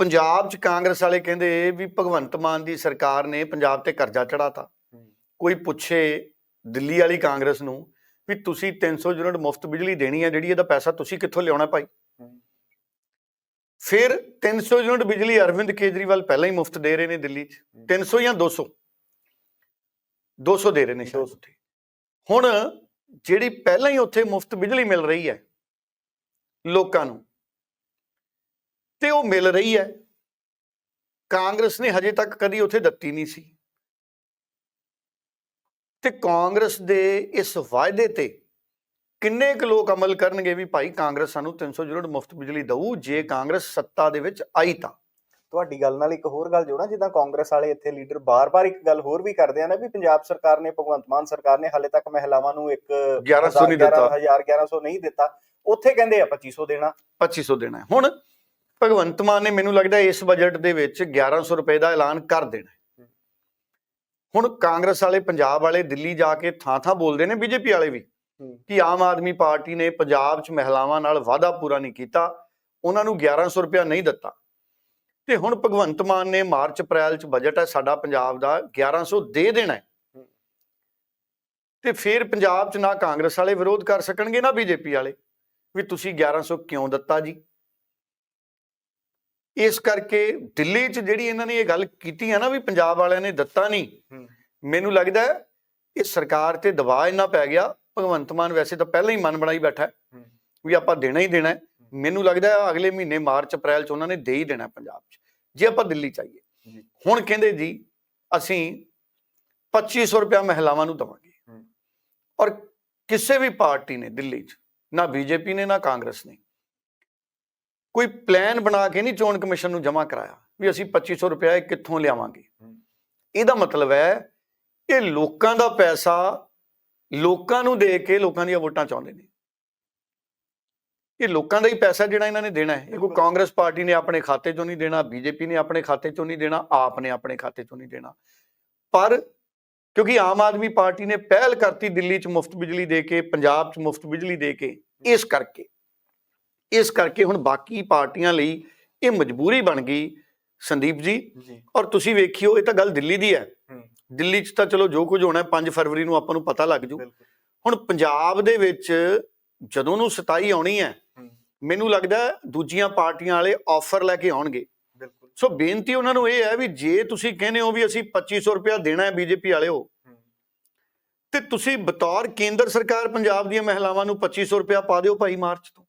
Speaker 2: ਪੰਜਾਬ 'ਚ ਕਾਂਗਰਸ ਵਾਲੇ ਕਹਿੰਦੇ ਵੀ ਭਗਵੰਤ ਮਾਨ ਦੀ ਸਰਕਾਰ ਨੇ ਪੰਜਾਬ ਤੇ ਕਰਜ਼ਾ ਚੜਾਤਾ ਕੋਈ ਪੁੱਛੇ ਦਿੱਲੀ ਵਾਲੀ ਕਾਂਗਰਸ ਨੂੰ ਵੀ ਤੁਸੀਂ 300 ਯੂਨਿਟ ਮੁਫਤ ਬਿਜਲੀ ਦੇਣੀ ਹੈ ਜਿਹੜੀ ਇਹਦਾ ਪੈਸਾ ਤੁਸੀਂ ਕਿੱਥੋਂ ਲਿਆਉਣਾ ਭਾਈ? ਫਿਰ 300 ਯੂਨਿਟ ਬਿਜਲੀ ਅਰਵਿੰਦ ਕੇਜਰੀਵਾਲ ਪਹਿਲਾਂ ਹੀ ਮੁਫਤ ਦੇ ਰਹੇ ਨੇ ਦਿੱਲੀ 'ਚ। 300 ਜਾਂ 200 200 ਦੇ ਰਹੇ ਨੇ ਸ਼ਾਇਦ
Speaker 1: 200
Speaker 2: ਉੱਥੇ। ਹੁਣ ਜਿਹੜੀ ਪਹਿਲਾਂ ਹੀ ਉੱਥੇ ਮੁਫਤ ਬਿਜਲੀ ਮਿਲ ਰਹੀ ਹੈ ਲੋਕਾਂ ਨੂੰ ਤੇ ਉਹ ਮਿਲ ਰਹੀ ਹੈ। ਕਾਂਗਰਸ ਨੇ ਹਜੇ ਤੱਕ ਕਦੀ ਉੱਥੇ ਦਿੱਤੀ ਨਹੀਂ ਸੀ। ਤੇ ਕਾਂਗਰਸ ਦੇ ਇਸ ਵਾਅਦੇ ਤੇ ਕਿੰਨੇ ਕੁ ਲੋਕ ਅਮਲ ਕਰਨਗੇ ਵੀ ਭਾਈ ਕਾਂਗਰਸ ਸਾਨੂੰ 300 ਯੂਨਿਟ ਮੁਫਤ ਬਿਜਲੀ ਦਊ ਜੇ ਕਾਂਗਰਸ ਸੱਤਾ ਦੇ ਵਿੱਚ ਆਈ ਤਾਂ।
Speaker 1: ਤੁਹਾਡੀ ਗੱਲ ਨਾਲ ਇੱਕ ਹੋਰ ਗੱਲ ਜੋੜਾਂ ਜਿੱਦਾਂ ਕਾਂਗਰਸ ਵਾਲੇ ਇੱਥੇ ਲੀਡਰ ਬਾਰ-ਬਾਰ ਇੱਕ ਗੱਲ ਹੋਰ ਵੀ ਕਰਦੇ ਆ ਨਾ ਵੀ ਪੰਜਾਬ ਸਰਕਾਰ ਨੇ ਭਗਵੰਤ ਮਾਨ ਸਰਕਾਰ ਨੇ ਹਾਲੇ ਤੱਕ ਮਹਿਲਾਵਾਂ ਨੂੰ ਇੱਕ
Speaker 2: 1100 ਨਹੀਂ ਦਿੱਤਾ।
Speaker 1: 1000 1100 ਨਹੀਂ ਦਿੱਤਾ। ਉੱਥੇ ਕਹਿੰਦੇ ਆ 2500 ਦੇਣਾ।
Speaker 2: 2500 ਦੇਣਾ। ਹੁਣ ਭਗਵੰਤ ਮਾਨ ਨੇ ਮੈਨੂੰ ਲੱਗਦਾ ਇਸ ਬਜਟ ਦੇ ਵਿੱਚ 1100 ਰੁਪਏ ਦਾ ਐਲਾਨ ਕਰ ਦੇਣਾ। ਹੁਣ ਕਾਂਗਰਸ ਵਾਲੇ ਪੰਜਾਬ ਵਾਲੇ ਦਿੱਲੀ ਜਾ ਕੇ ਥਾਂ-ਥਾਂ ਬੋਲਦੇ ਨੇ ਬੀਜੇਪੀ ਵਾਲੇ ਵੀ। ਕਿ ਆਮ ਆਦਮੀ ਪਾਰਟੀ ਨੇ ਪੰਜਾਬ 'ਚ ਮਹਿਲਾਵਾਂ ਨਾਲ ਵਾਅਦਾ ਪੂਰਾ ਨਹੀਂ ਕੀਤਾ ਉਹਨਾਂ ਨੂੰ 1100 ਰੁਪਇਆ ਨਹੀਂ ਦਿੱਤਾ ਤੇ ਹੁਣ ਭਗਵੰਤ ਮਾਨ ਨੇ ਮਾਰਚ ਅਪ੍ਰੈਲ 'ਚ ਬਜਟ ਹੈ ਸਾਡਾ ਪੰਜਾਬ ਦਾ 1100 ਦੇ ਦੇਣਾ ਹੂੰ। ਤੇ ਫਿਰ ਪੰਜਾਬ 'ਚ ਨਾ ਕਾਂਗਰਸ ਵਾਲੇ ਵਿਰੋਧ ਕਰ ਸਕਣਗੇ ਨਾ ਬੀਜੇਪੀ ਵਾਲੇ ਵੀ ਤੁਸੀਂ 1100 ਕਿਉਂ ਦਿੱਤਾ ਜੀ ਇਸ ਕਰਕੇ ਦਿੱਲੀ 'ਚ ਜਿਹੜੀ ਇਹਨਾਂ ਨੇ ਇਹ ਗੱਲ ਕੀਤੀ ਹੈ ਨਾ ਵੀ ਪੰਜਾਬ ਵਾਲਿਆਂ ਨੇ ਦਿੱਤਾ ਨਹੀਂ। ਮੈਨੂੰ ਲੱਗਦਾ ਇਹ ਸਰਕਾਰ ਤੇ ਦਬਾਅ ਇੰਨਾ ਪੈ ਗਿਆ ਭਗਵੰਤ ਮਾਨ ਵੈਸੇ ਤਾਂ ਪਹਿਲਾਂ ਹੀ ਮਨ ਬਣਾਈ ਬੈਠਾ ਹੈ। ਵੀ ਆਪਾਂ ਦੇਣਾ ਹੀ ਦੇਣਾ ਮੈਨੂੰ ਲੱਗਦਾ ਅਗਲੇ ਮਹੀਨੇ ਮਾਰਚ ਅਪ੍ਰੈਲ 'ਚ ਉਹਨਾਂ ਨੇ ਦੇ ਹੀ ਦੇਣਾ ਪੰਜਾਬ 'ਚ ਜੇ ਆਪਾਂ ਦਿੱਲੀ ਚਾਹੀਏ। ਹੁਣ ਕਹਿੰਦੇ ਜੀ ਅਸੀਂ 2500 ਰੁਪਇਆ ਮਹਿਲਾਵਾਂ ਨੂੰ ਦਵਾਂਗੇ। ਔਰ ਕਿਸੇ ਵੀ ਪਾਰਟੀ ਨੇ ਦਿੱਲੀ 'ਚ ਨਾ ਬੀਜੇਪੀ ਨੇ ਨਾ ਕਾਂਗਰਸ ਨੇ ਕੋਈ ਪਲਾਨ ਬਣਾ ਕੇ ਨਹੀਂ ਚੋਣ ਕਮਿਸ਼ਨ ਨੂੰ ਜਮ੍ਹਾਂ ਕਰਾਇਆ ਵੀ ਅਸੀਂ 2500 ਰੁਪਇਆ ਇਹ ਕਿੱਥੋਂ ਲਿਆਵਾਂਗੇ। ਇਹਦਾ ਮਤਲਬ ਹੈ ਇਹ ਲੋਕਾਂ ਦਾ ਪੈਸਾ ਲੋਕਾਂ ਨੂੰ ਦੇ ਕੇ ਲੋਕਾਂ ਦੀਆਂ ਵੋਟਾਂ ਚਾਹੁੰਦੇ ਨੇ। ਇਹ ਲੋਕਾਂ ਦਾ ਹੀ ਪੈਸਾ ਜਿਹੜਾ ਇਹਨਾਂ ਨੇ ਦੇਣਾ ਹੈ। ਇਹ ਕੋਈ। ਕਾਂਗਰਸ ਪਾਰਟੀ ਨੇ ਆਪਣੇ ਖਾਤੇ ਚੋਂ ਨਹੀਂ ਦੇਣਾ ਬੀਜੇਪੀ ਨੇ ਆਪਣੇ ਖਾਤੇ ਚੋਂ ਨਹੀਂ ਦੇਣਾ ਆਪ ਨੇ ਆਪਣੇ ਖਾਤੇ ਚੋਂ ਨਹੀਂ ਦੇਣਾ। ਪਰ ਕਿਉਂਕਿ ਆਮ ਆਦਮੀ ਪਾਰਟੀ ਨੇ ਪਹਿਲ ਕਰਤੀ ਦਿੱਲੀ 'ਚ ਮੁਫਤ ਬਿਜਲੀ ਦੇ ਕੇ ਪੰਜਾਬ 'ਚ ਮੁਫਤ ਬਿਜਲੀ ਦੇ ਕੇ ਇਸ ਕਰਕੇ। ਇਸ ਕਰਕੇ ਹੁਣ ਬਾਕੀ ਪਾਰਟੀਆਂ ਲਈ ਇਹ ਮਜਬੂਰੀ ਬਣ ਗਈ। ਸੰਦੀਪ ਜੀ ਔਰ ਤੁਸੀਂ ਵੇਖਿਓ ਇਹ ਤਾਂ ਗੱਲ ਦਿੱਲੀ ਦੀ ਹੈ। ਦਿੱਲੀ 'ਚ ਤਾਂ ਚਲੋ ਜੋ ਕੁਝ ਹੋਣਾ ਹੈ 5 ਫਰਵਰੀ ਨੂੰ ਆਪਾਂ ਨੂੰ ਪਤਾ ਲੱਗ ਜੂ। ਹੁਣ ਪੰਜਾਬ ਦੇ ਵਿੱਚ ਜਦੋਂ ਨੂੰ 27 ਆਉਣੀ ਹੈ। ਮੈਨੂੰ ਲੱਗਦਾ ਦੂਜੀਆਂ ਪਾਰਟੀਆਂ ਵਾਲੇ ਆਫਰ ਲੈ ਕੇ ਆਉਣਗੇ।
Speaker 1: ਬਿਲਕੁਲ।
Speaker 2: ਸੋ ਬੇਨਤੀ ਉਹਨਾਂ ਨੂੰ ਇਹ ਹੈ ਵੀ ਜੇ ਤੁਸੀਂ ਕਹਿੰਦੇ ਹੋ ਵੀ ਅਸੀਂ 2500 ਰੁਪਇਆ ਦੇਣਾ ਹੈ ਬੀਜੇਪੀ ਵਾਲਿਓ। ਤੇ ਤੁਸੀਂ ਬਤੌਰ ਕੇਂਦਰ ਸਰਕਾਰ ਪੰਜਾਬ ਦੀਆਂ ਮਹਿਲਾਵਾਂ ਨੂੰ 2500 ਰੁਪਇਆ ਪਾ ਦਿਓ ਭਾਈ ਮਾਰਚ ਤੋਂ।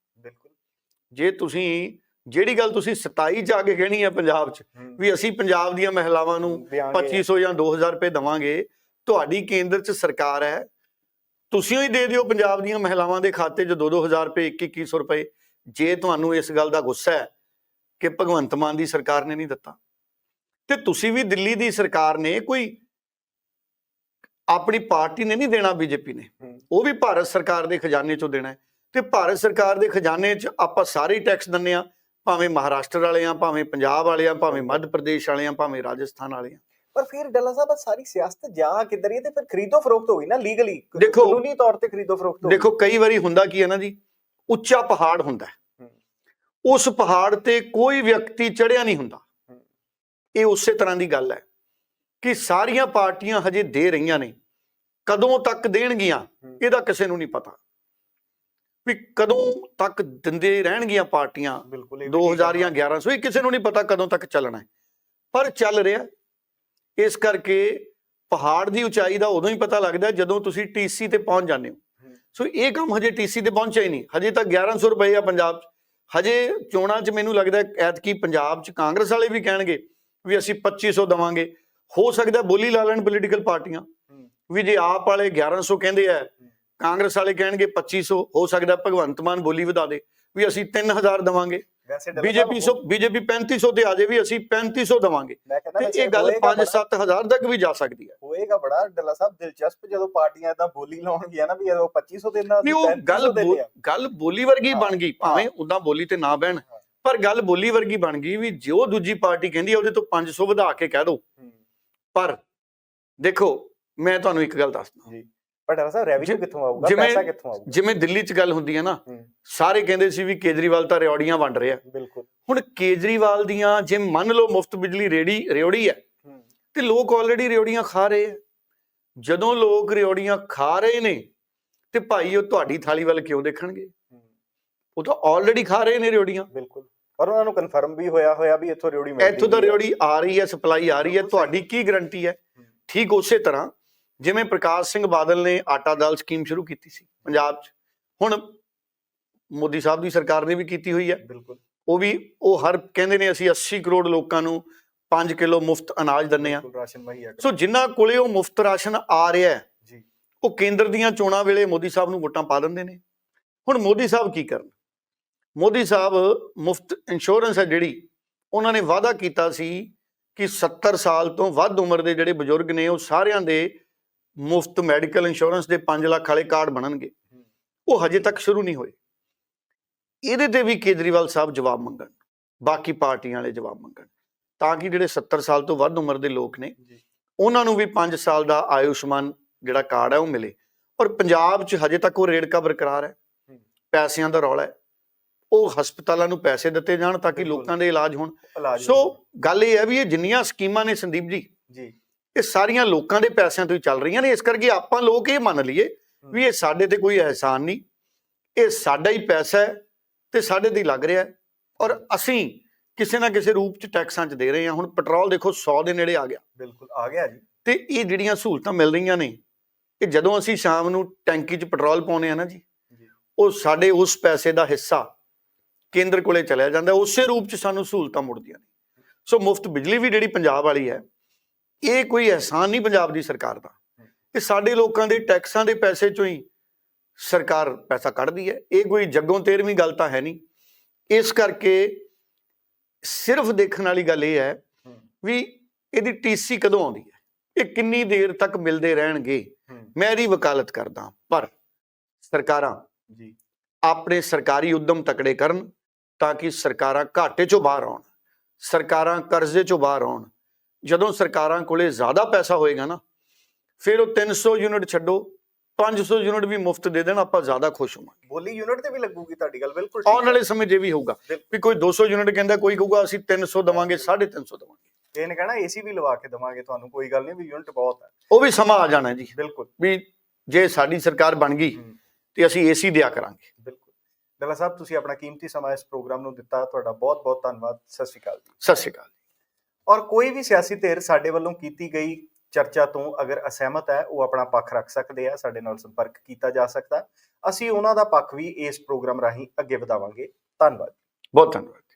Speaker 2: ਜੇ ਤੁਸੀਂ ਜਿਹੜੀ ਗੱਲ ਤੁਸੀਂ 27 ਚ ਆ ਕੇ ਕਹਿਣੀ ਹੈ ਪੰਜਾਬ 'ਚ। ਵੀ ਅਸੀਂ ਪੰਜਾਬ ਦੀਆਂ ਮਹਿਲਾਵਾਂ ਨੂੰ
Speaker 1: ਦਿਆਂਗੇ।
Speaker 2: 2500 ਜਾਂ 2000 ਰੁਪਏ ਦਵਾਂਗੇ ਤੁਹਾਡੀ ਕੇਂਦਰ 'ਚ ਸਰਕਾਰ ਹੈ ਤੁਸੀਂ ਹੀ ਦੇ ਦਿਓ ਪੰਜਾਬ ਦੀਆਂ ਮਹਿਲਾਵਾਂ ਦੇ ਖਾਤੇ 'ਚ 2-2000 ਰੁਪਏ 2100 ਰੁਪਏ ਜੇ ਤੁਹਾਨੂੰ ਇਸ ਗੱਲ ਦਾ ਗੁੱਸਾ ਹੈ ਕਿ ਭਗਵੰਤ ਮਾਨ ਦੀ ਸਰਕਾਰ ਨੇ ਨਹੀਂ ਦਿੱਤਾ ਤੇ ਤੁਸੀਂ ਵੀ ਦਿੱਲੀ ਦੀ ਸਰਕਾਰ ਨੇ ਕੋਈ ਆਪਣੀ ਪਾਰਟੀ ਨੇ ਨਹੀਂ ਦੇਣਾ ਬੀਜੇਪੀ ਨੇ। ਉਹ ਵੀ ਭਾਰਤ ਸਰਕਾਰ ਦੇ ਖਜ਼ਾਨੇ 'ਚੋਂ ਦੇਣਾ ਹੈ ਤੇ ਭਾਰਤ ਸਰਕਾਰ ਦੇ ਖਜ਼ਾਨੇ 'ਚ ਆਪਾਂ ਸਾਰੇ ਟੈਕਸ ਦਿੰਨੇ ਆ ਭਾਵੇਂ ਮਹਾਰਾਸ਼ਟਰ ਵਾਲੇ ਆ ਭਾਵੇਂ ਪੰਜਾਬ ਵਾਲੇ ਆ ਭਾਵੇਂ ਮੱਧ ਪ੍ਰਦੇਸ਼ ਵਾਲੇ ਆ ਭਾਵੇਂ ਰਾਜਸਥਾਨ ਵਾਲੇ ਆ
Speaker 1: ਪਰ ਫਿਰ ਡੱਲਾ ਸਾਹਿਬ ਸਾਰੀ ਸਿਆਸਤ ਜਾ ਕਿੱਧਰ ਹੀ ਤੇ ਫਿਰ ਖਰੀਦੋ ਫਰੋਖਤ ਹੋਈ ਨਾ ਲੀਗਲੀ ਕਾਨੂੰਨੀ ਤੌਰ ਤੇ ਖਰੀਦੋ ਫਰੋਖਤ ਹੋਈ।
Speaker 2: ਦੇਖੋ ਕਈ ਵਾਰੀ ਹੁੰਦਾ ਕੀ ਹੈ ਨਾ ਜੀ ਉੱਚਾ ਪਹਾੜ ਹੁੰਦਾ। ਉਸ ਪਹਾੜ ਤੇ ਕੋਈ ਵਿਅਕਤੀ ਚੜਿਆ ਨਹੀਂ ਹੁੰਦਾ। ਇਹ ਉਸੇ ਤਰ੍ਹਾਂ ਦੀ ਗੱਲ ਹੈ ਕਿ ਸਾਰੀਆਂ ਪਾਰਟੀਆਂ ਹਜੇ ਦੇ ਰਹੀਆਂ ਨੇ ਕਦੋਂ ਤੱਕ ਦੇਣਗੀਆਂ। ਇਹਦਾ ਕਿਸੇ ਨੂੰ ਨਹੀਂ ਪਤਾ ਵੀ ਕਦੋਂ ਤੱਕ ਦਿੰਦੇ ਰਹਿਣਗੀਆਂ ਪਾਰਟੀਆਂ?
Speaker 1: ਬਿਲਕੁਲ ਇਹ ਵੀ
Speaker 2: 2000
Speaker 1: ਠੀਕ ਆ।
Speaker 2: ਜਾਂ 1100 ਇਹ ਕਿਸੇ ਨੂੰ ਨਹੀਂ ਪਤਾ ਕਦੋਂ ਤੱਕ ਚੱਲਣਾ ਹੈ। ਪਰ ਚੱਲ ਰਿਹਾ ਇਸ ਕਰਕੇ ਪਹਾੜ ਦੀ ਉਚਾਈ ਦਾ ਉਦੋਂ ਹੀ ਪਤਾ ਲੱਗਦਾ ਜਦੋਂ ਤੁਸੀਂ ਟੀਸੀ ਤੇ ਪਹੁੰਚ ਜਾਂਦੇ ਹੋ। ਸੋ ਇਹ ਕੰਮ ਹਜੇ ਟੀਸੀ ਤੇ ਪਹੁੰਚਿਆ ਹੀ ਨਹੀਂ। ਹਜੇ ਤੱਕ 1100 ਰੁਪਏ ਆ ਪੰਜਾਬ 'ਚ। ਹਜੇ ਚੋਣਾਂ 'ਚ ਮੈਨੂੰ ਲੱਗਦਾ ਐਤਕੀ ਪੰਜਾਬ 'ਚ ਕਾਂਗਰਸ ਵਾਲੇ ਵੀ ਕਹਿਣਗੇ ਵੀ ਅਸੀਂ 2500 ਦਵਾਂਗੇ। ਹੋ ਸਕਦਾ ਬੋਲੀ ਲਾ ਲੈਣ ਪੋਲੀਟੀਕਲ ਪਾਰਟੀਆਂ। ਵੀ ਜੇ ਆਪ ਵਾਲੇ 1100 ਕਹਿੰਦੇ ਆ ਕਾਂਗਰਸ ਵਾਲੇ ਕਹਿਣਗੇ 2500 ਹੋ ਸਕਦਾ ਭਗਵੰਤ ਮਾਨ ਬੋਲੀ ਵਧਾ ਦੇ ਵੀ ਅਸੀਂ 3000 ਦਵਾਂਗੇ। ਬੀਜੇਪੀ ਸੋ ਬੀਜੇਪੀ 3500 ਤੇ ਆ ਜਾਏ ਵੀ ਅਸੀਂ 3500 ਦਵਾਂਗੇ। ਤੇ ਇਹ ਗੱਲ
Speaker 1: ਹੋਏਗਾ
Speaker 2: 5-7000 ਤੱਕ ਵੀ ਜਾ ਸਕਦੀ ਹੈ।
Speaker 1: ਹੋਏਗਾ ਬੜਾ ਡੱਲਾ ਸਾਹਿਬ ਦਿਲਚਸਪ ਜਦੋਂ ਪਾਰਟੀਆਂ ਇਦਾਂ ਬੋਲੀ ਲਾਉਣਗੀਆਂ ਨਾ ਵੀ ਇਹ 2500 ਦੇਣਾ
Speaker 2: ਨਹੀਂ ਉਹ ਗੱਲ ਗੱਲ ਬੋਲੀ ਵਰਗੀ ਬਣ ਗਈ ਭਾਵੇਂ ਉਦਾਂ ਬੋਲੀ ਤੇ ਨਾ ਬਹਿਣ। ਪਰ ਗੱਲ ਬੋਲੀ ਵਰਗੀ ਬਣ ਗਈ ਵੀ ਜੋ ਦੂਜੀ ਪਾਰਟੀ ਕਹਿੰਦੀ ਹੈ ਉਹਦੇ ਤੋਂ 500 ਵਧਾ ਕੇ ਕਹਿ ਦਿਓ ਪਰ ਦੇਖੋ ਮੈਂ ਤੁਹਾਨੂੰ ਇੱਕ ਗੱਲ ਦੱਸਦਾ।
Speaker 1: ਜੀ। ਪਰ ਡੱਲਾ ਸਾਹਿਬ ਰੈਵਨਿਊ ਕਿੱਥੋਂ ਆਊਗਾ ਪੈਸਾ ਕਿੱਥੋਂ ਆਊਗਾ
Speaker 2: ਜਿਵੇਂ ਦਿੱਲੀ 'ਚ ਗੱਲ ਹੁੰਦੀ ਹੈ ਨਾ
Speaker 1: ਹੂੰ।
Speaker 2: ਸਾਰੇ ਕਹਿੰਦੇ ਸੀ ਵੀ ਕੇਜਰੀਵਾਲ ਤਾਂ ਰਿਓੜੀਆਂ ਵੰਡ ਰਿਹਾ
Speaker 1: ਬਿਲਕੁਲ
Speaker 2: ਹੁਣ ਕੇਜਰੀਵਾਲ ਦੀਆਂ ਜੇ ਮੰਨ ਲਓ ਮੁਫਤ ਬਿਜਲੀ ਰੇੜੀ ਰਿਓੜੀ ਹੈ
Speaker 1: ਹੂੰ।
Speaker 2: ਤੇ ਲੋਕ ਆਲਰੇਡੀ ਰਿਓੜੀਆਂ ਖਾ ਰਹੇ ਆ ਜਦੋਂ ਲੋਕ ਰਿਓੜੀਆਂ ਖਾ ਰਹੇ ਨੇ ਤੇ ਭਾਈ ਉਹ ਤੁਹਾਡੀ ਥਾਲੀ ਵੱਲ ਕਿਉਂ ਦੇਖਣਗੇ
Speaker 1: ਹੂੰ।
Speaker 2: ਉਹ ਤਾਂ ਆਲਰੇਡੀ ਖਾ ਰਹੇ ਨੇ ਰਿਓੜੀਆਂ
Speaker 1: ਬਿਲਕੁਲ ਪਰ ਉਹਨਾਂ ਨੂੰ ਕਨਫਰਮ ਵੀ ਹੋਇਆ ਹੋਇਆ ਵੀ ਇੱਥੋਂ ਰਿਓੜੀ ਮਿਲਦੀ
Speaker 2: ਇੱਥੋਂ ਤਾਂ
Speaker 1: ਵੀ ਹੈ।
Speaker 2: ਰਿਓੜੀ ਆ ਰਹੀ ਹੈ ਸਪਲਾਈ ਆ ਰਹੀ ਹੈ। ਤੁਹਾਡੀ ਕੀ ਗਰੰਟੀ ਹੈ
Speaker 1: ਹੂੰ।
Speaker 2: ਠੀਕ ਉਸੇ ਤਰ੍ਹਾਂ ਜਿਵੇਂ ਪ੍ਰਕਾਸ਼ ਸਿੰਘ ਬਾਦਲ ਨੇ ਆਟਾ ਦਾਲ ਸਕੀਮ ਸ਼ੁਰੂ ਕੀਤੀ ਸੀ ਪੰਜਾਬ 'ਚ ਹੁਣ ਮੋਦੀ ਸਾਹਿਬ ਦੀ ਸਰਕਾਰ ਨੇ ਵੀ ਕੀਤੀ ਹੋਈ ਹੈ।
Speaker 1: ਬਿਲਕੁਲ।
Speaker 2: ਉਹ ਵੀ ਉਹ ਹਰ ਕਹਿੰਦੇ ਨੇ ਅਸੀਂ 80 ਕਰੋੜ ਲੋਕਾਂ ਨੂੰ 5 ਕਿਲੋ ਮੁਫਤ ਅਨਾਜ ਦਿੰਨੇ ਆ
Speaker 1: ਰਾਸ਼ਨ
Speaker 2: ਸੋ ਜਿਨ੍ਹਾਂ ਕੋਲੇ ਉਹ ਮੁਫਤ ਰਾਸ਼ਨ ਆ ਰਿਹਾ ਹੈ,
Speaker 1: ਜੀ।
Speaker 2: ਉਹ ਕੇਂਦਰ ਦੀਆਂ ਚੋਣਾਂ ਵੇਲੇ ਮੋਦੀ ਸਾਹਿਬ ਨੂੰ ਵੋਟਾਂ ਪਾ ਦਿੰਦੇ ਨੇ। ਹੁਣ ਮੋਦੀ ਸਾਹਿਬ ਕੀ ਕਰਨ? ਮੋਦੀ ਸਾਹਿਬ ਮੁਫਤ ਇੰਸ਼ੋਰੈਂਸ ਹੈ ਜਿਹੜੀ ਉਹਨਾਂ ਨੇ ਵਾਅਦਾ ਕੀਤਾ ਸੀ ਕਿ 70 ਸਾਲ ਤੋਂ ਵੱਧ ਉਮਰ ਦੇ ਜਿਹੜੇ ਬਜ਼ੁਰਗ ਨੇ ਉਹ ਸਾਰਿਆਂ ਦੇ ਮੁਫਤ ਮੈਡੀਕਲ ਇੰਸ਼ੋਰੈਂਸ ਦੇ 5 ਲੱਖ ਵਾਲੇ ਕਾਰਡ ਬਣਨਗੇ। ਉਹ ਹਜੇ ਤੱਕ ਸ਼ੁਰੂ ਨਹੀਂ ਹੋਏ। ਇਹਦੇ ਤੇ ਵੀ ਕੇਜਰੀਵਾਲ ਸਾਹਿਬ ਜਵਾਬ ਮੰਗਣ ਬਾਕੀ ਪਾਰਟੀਆਂ ਵਾਲੇ ਜਵਾਬ ਮੰਗਣ। ਤਾਂ ਕਿ ਜਿਹੜੇ 70 ਸਾਲ ਤੋਂ ਵੱਧ ਉਮਰ ਦੇ ਲੋਕ ਨੇ ਉਹਨਾਂ ਨੂੰ ਵੀ 5 ਸਾਲ ਦਾ ਆਯੁਸ਼ਮਾਨ ਜਿਹੜਾ ਕਾਰਡ ਹੈ ਉਹ ਮਿਲੇ। ਔਰ ਪੰਜਾਬ 'ਚ ਹਜੇ ਤੱਕ ਉਹ ਰੇੜਕਾ ਬਰਕਰਾਰ ਹੈ।
Speaker 1: ਹੂੰ।
Speaker 2: ਪੈਸਿਆਂ ਦਾ ਰੌਲਾ ਹੈ। ਉਹ ਹਸਪਤਾਲਾਂ ਨੂੰ ਪੈਸੇ ਦਿੱਤੇ ਜਾਣ ਤਾਂ ਕਿ। ਲੋਕਾਂ ਦੇ ਇਲਾਜ ਹੋਣ। ਸੋ ਗੱਲ ਇਹ ਹੈ ਵੀ ਇਹ ਜਿੰਨੀਆਂ ਸਕੀਮਾਂ ਨੇ ਸੰਦੀਪ ਜੀ
Speaker 1: ਜੀ।
Speaker 2: ਇਹ ਸਾਰੀਆਂ ਲੋਕਾਂ ਦੇ ਪੈਸਿਆਂ ਤੋਂ ਹੀ ਚੱਲ ਰਹੀਆਂ ਨੇ ਇਸ ਕਰਕੇ ਆਪਾਂ ਲੋਕ ਇਹ ਮੰਨ ਲਈਏ ਵੀ ਇਹ ਸਾਡੇ ਤੇ ਕੋਈ ਅਹਿਸਾਨ ਨਹੀਂ ਇਹ ਸਾਡਾ ਹੀ ਪੈਸਾ ਹੈ ਤੇ ਸਾਡੇ ਤੇ ਲੱਗ ਰਿਹਾ ਔਰ ਅਸੀਂ ਕਿਸੇ ਨਾ ਕਿਸੇ ਰੂਪ 'ਚ ਟੈਕਸਾਂ 'ਚ ਦੇ ਰਹੇ ਹਾਂ। ਹੁਣ ਪੈਟਰੋਲ ਦੇਖੋ 100 ਦੇ ਨੇੜੇ ਆ ਗਿਆ।
Speaker 1: ਬਿਲਕੁਲ ਆ ਗਿਆ ਜੀ।
Speaker 2: ਤੇ ਇਹ ਜਿਹੜੀਆਂ ਸਹੂਲਤਾਂ ਮਿਲ ਰਹੀਆਂ ਨੇ ਇਹ ਜਦੋਂ ਅਸੀਂ ਸ਼ਾਮ ਨੂੰ ਟੈਂਕੀ 'ਚ ਪੈਟਰੋਲ ਪਾਉਨੇ ਆ ਨਾ ਜੀ
Speaker 1: ਜੀ।
Speaker 2: ਉਹ ਸਾਡੇ ਉਸ ਪੈਸੇ ਦਾ ਹਿੱਸਾ ਕੇਂਦਰ ਕੋਲੇ ਚਲਿਆ ਜਾਂਦਾ ਉਸੇ ਰੂਪ 'ਚ ਸਾਨੂੰ ਸਹੂਲਤਾਂ ਮੁੜਦੀਆਂ ਨੇ। ਸੋ ਮੁਫਤ ਬਿਜਲੀ ਵੀ ਜਿਹੜੀ ਪੰਜਾਬ ਵਾਲੀ ਹੈ ਇਹ ਕੋਈ ਅਹਿਸਾਨ ਨਹੀਂ ਪੰਜਾਬ ਦੀ ਸਰਕਾਰ ਦਾ ਇਹ ਸਾਡੇ ਲੋਕਾਂ ਦੇ ਟੈਕਸਾਂ ਦੇ ਪੈਸੇ 'ਚੋਂ ਹੀ ਸਰਕਾਰ ਪੈਸਾ ਕੱਢਦੀ ਹੈ। ਇਹ ਕੋਈ ਜੱਗੋਂ ਤੇਰਵੀਂ ਗੱਲ ਤਾਂ ਹੈ ਨਹੀਂ। ਇਸ ਕਰਕੇ ਸਿਰਫ ਦੇਖਣ ਵਾਲੀ ਗੱਲ ਇਹ ਹੈ ਵੀ ਇਹਦੀ ਟੀਸੀ ਕਦੋਂ ਆਉਂਦੀ ਹੈ? ਇਹ ਕਿੰਨੀ ਦੇਰ ਤੱਕ ਮਿਲਦੇ ਰਹਿਣਗੇ? ਮੈਂ ਇਹਦੀ ਵਕਾਲਤ ਕਰਦਾ ਪਰ ਸਰਕਾਰਾਂ
Speaker 1: ਜੀ।
Speaker 2: ਆਪਣੇ ਸਰਕਾਰੀ ਉਦਮ ਤਕੜੇ ਕਰਨ ਤਾਂ ਕਿ ਸਰਕਾਰਾਂ ਘਾਟੇ ਚੋਂ ਬਾਹਰ ਆਉਣ ਸਰਕਾਰਾਂ ਕਰਜ਼ੇ ਚੋਂ ਬਾਹਰ ਆਉਣ ਜਦੋਂ ਸਰਕਾਰਾਂ ਕੋਲੇ ਜ਼ਿਆਦਾ ਪੈਸਾ ਹੋਏਗਾ ਨਾ ਫਿਰ ਉਹ 300 ਯੂਨਿਟ ਛੱਡੋ 500 ਯੂਨਿਟ ਵੀ ਮੁਫਤ ਦੇ ਦੇਣ ਆਪਾਂ ਜ਼ਿਆਦਾ ਖੁਸ਼ ਹੋਵਾਂਗੇ।
Speaker 1: ਬੋਲੀ ਯੂਨਿਟ ਤੇ ਵੀ ਲੱਗੂਗੀ ਤੁਹਾਡੀ ਗੱਲ ਬਿਲਕੁਲ
Speaker 2: ਆਉਣ ਵਾਲੇ ਸਮੇਂ 'ਚ ਇਹ ਵੀ ਹੋਊਗਾ। ਵੀ ਕੋਈ 200 ਯੂਨਿਟ ਕਹਿੰਦਾ ਕੋਈ ਕਹੂਗਾ ਅਸੀਂ 300 ਦਵਾਂਗੇ 350 ਦਵਾਂਗੇ।
Speaker 1: ਇਹਨੇ ਕਹਿਣਾ ਏਸੀ ਵੀ ਲਵਾ ਕੇ ਦਵਾਂਗੇ ਤੁਹਾਨੂੰ ਕੋਈ ਗੱਲ ਨਹੀਂ ਵੀ ਯੂਨਿਟ ਬਹੁਤ ਹੈ।
Speaker 2: ਉਹ ਵੀ ਸਮਾਂ ਆ ਜਾਣਾ ਜੀ।
Speaker 1: ਬਿਲਕੁਲ।
Speaker 2: ਵੀ ਜੇ ਸਾਡੀ ਸਰਕਾਰ ਬਣ ਗਈ ਤੇ ਅਸੀਂ ਏਸੀ ਦਿਆ ਕਰਾਂਗੇ।
Speaker 1: ਬਿਲਕੁਲ। ਡੱਲਾ ਸਾਹਿਬ ਤੁਸੀਂ ਆਪਣਾ ਕੀਮਤੀ ਸਮਾਂ ਇਸ ਪ੍ਰੋਗਰਾਮ ਨੂੰ ਦਿੱਤਾ ਤੁਹਾਡਾ ਬਹੁਤ ਬਹੁਤ ਧੰਨਵਾਦ। ਸਤਿ ਸ਼੍ਰੀ ਅਕਾਲ ਜੀ।
Speaker 2: ਸਤਿ ਸ਼੍ਰੀ ਅਕਾਲ
Speaker 1: ਔਰ ਕੋਈ ਵੀ ਸਿਆਸੀ ਧਿਰ ਸਾਡੇ ਵੱਲੋਂ ਕੀਤੀ ਗਈ ਚਰਚਾ ਤੋਂ ਅਗਰ ਅਸਹਿਮਤ ਹੈ, ਉਹ ਆਪਣਾ ਪੱਖ ਰੱਖ ਸਕਦੇ ਆ, ਸਾਡੇ ਨਾਲ ਸੰਪਰਕ ਕੀਤਾ ਜਾ ਸਕਦਾ। ਅਸੀਂ ਉਹਨਾਂ ਦਾ ਪੱਖ ਵੀ ਇਸ ਪ੍ਰੋਗਰਾਮ ਰਾਹੀਂ ਅੱਗੇ ਵਧਾਵਾਂਗੇ। ਧੰਨਵਾਦ।
Speaker 2: ਬਹੁਤ ਧੰਨਵਾਦ।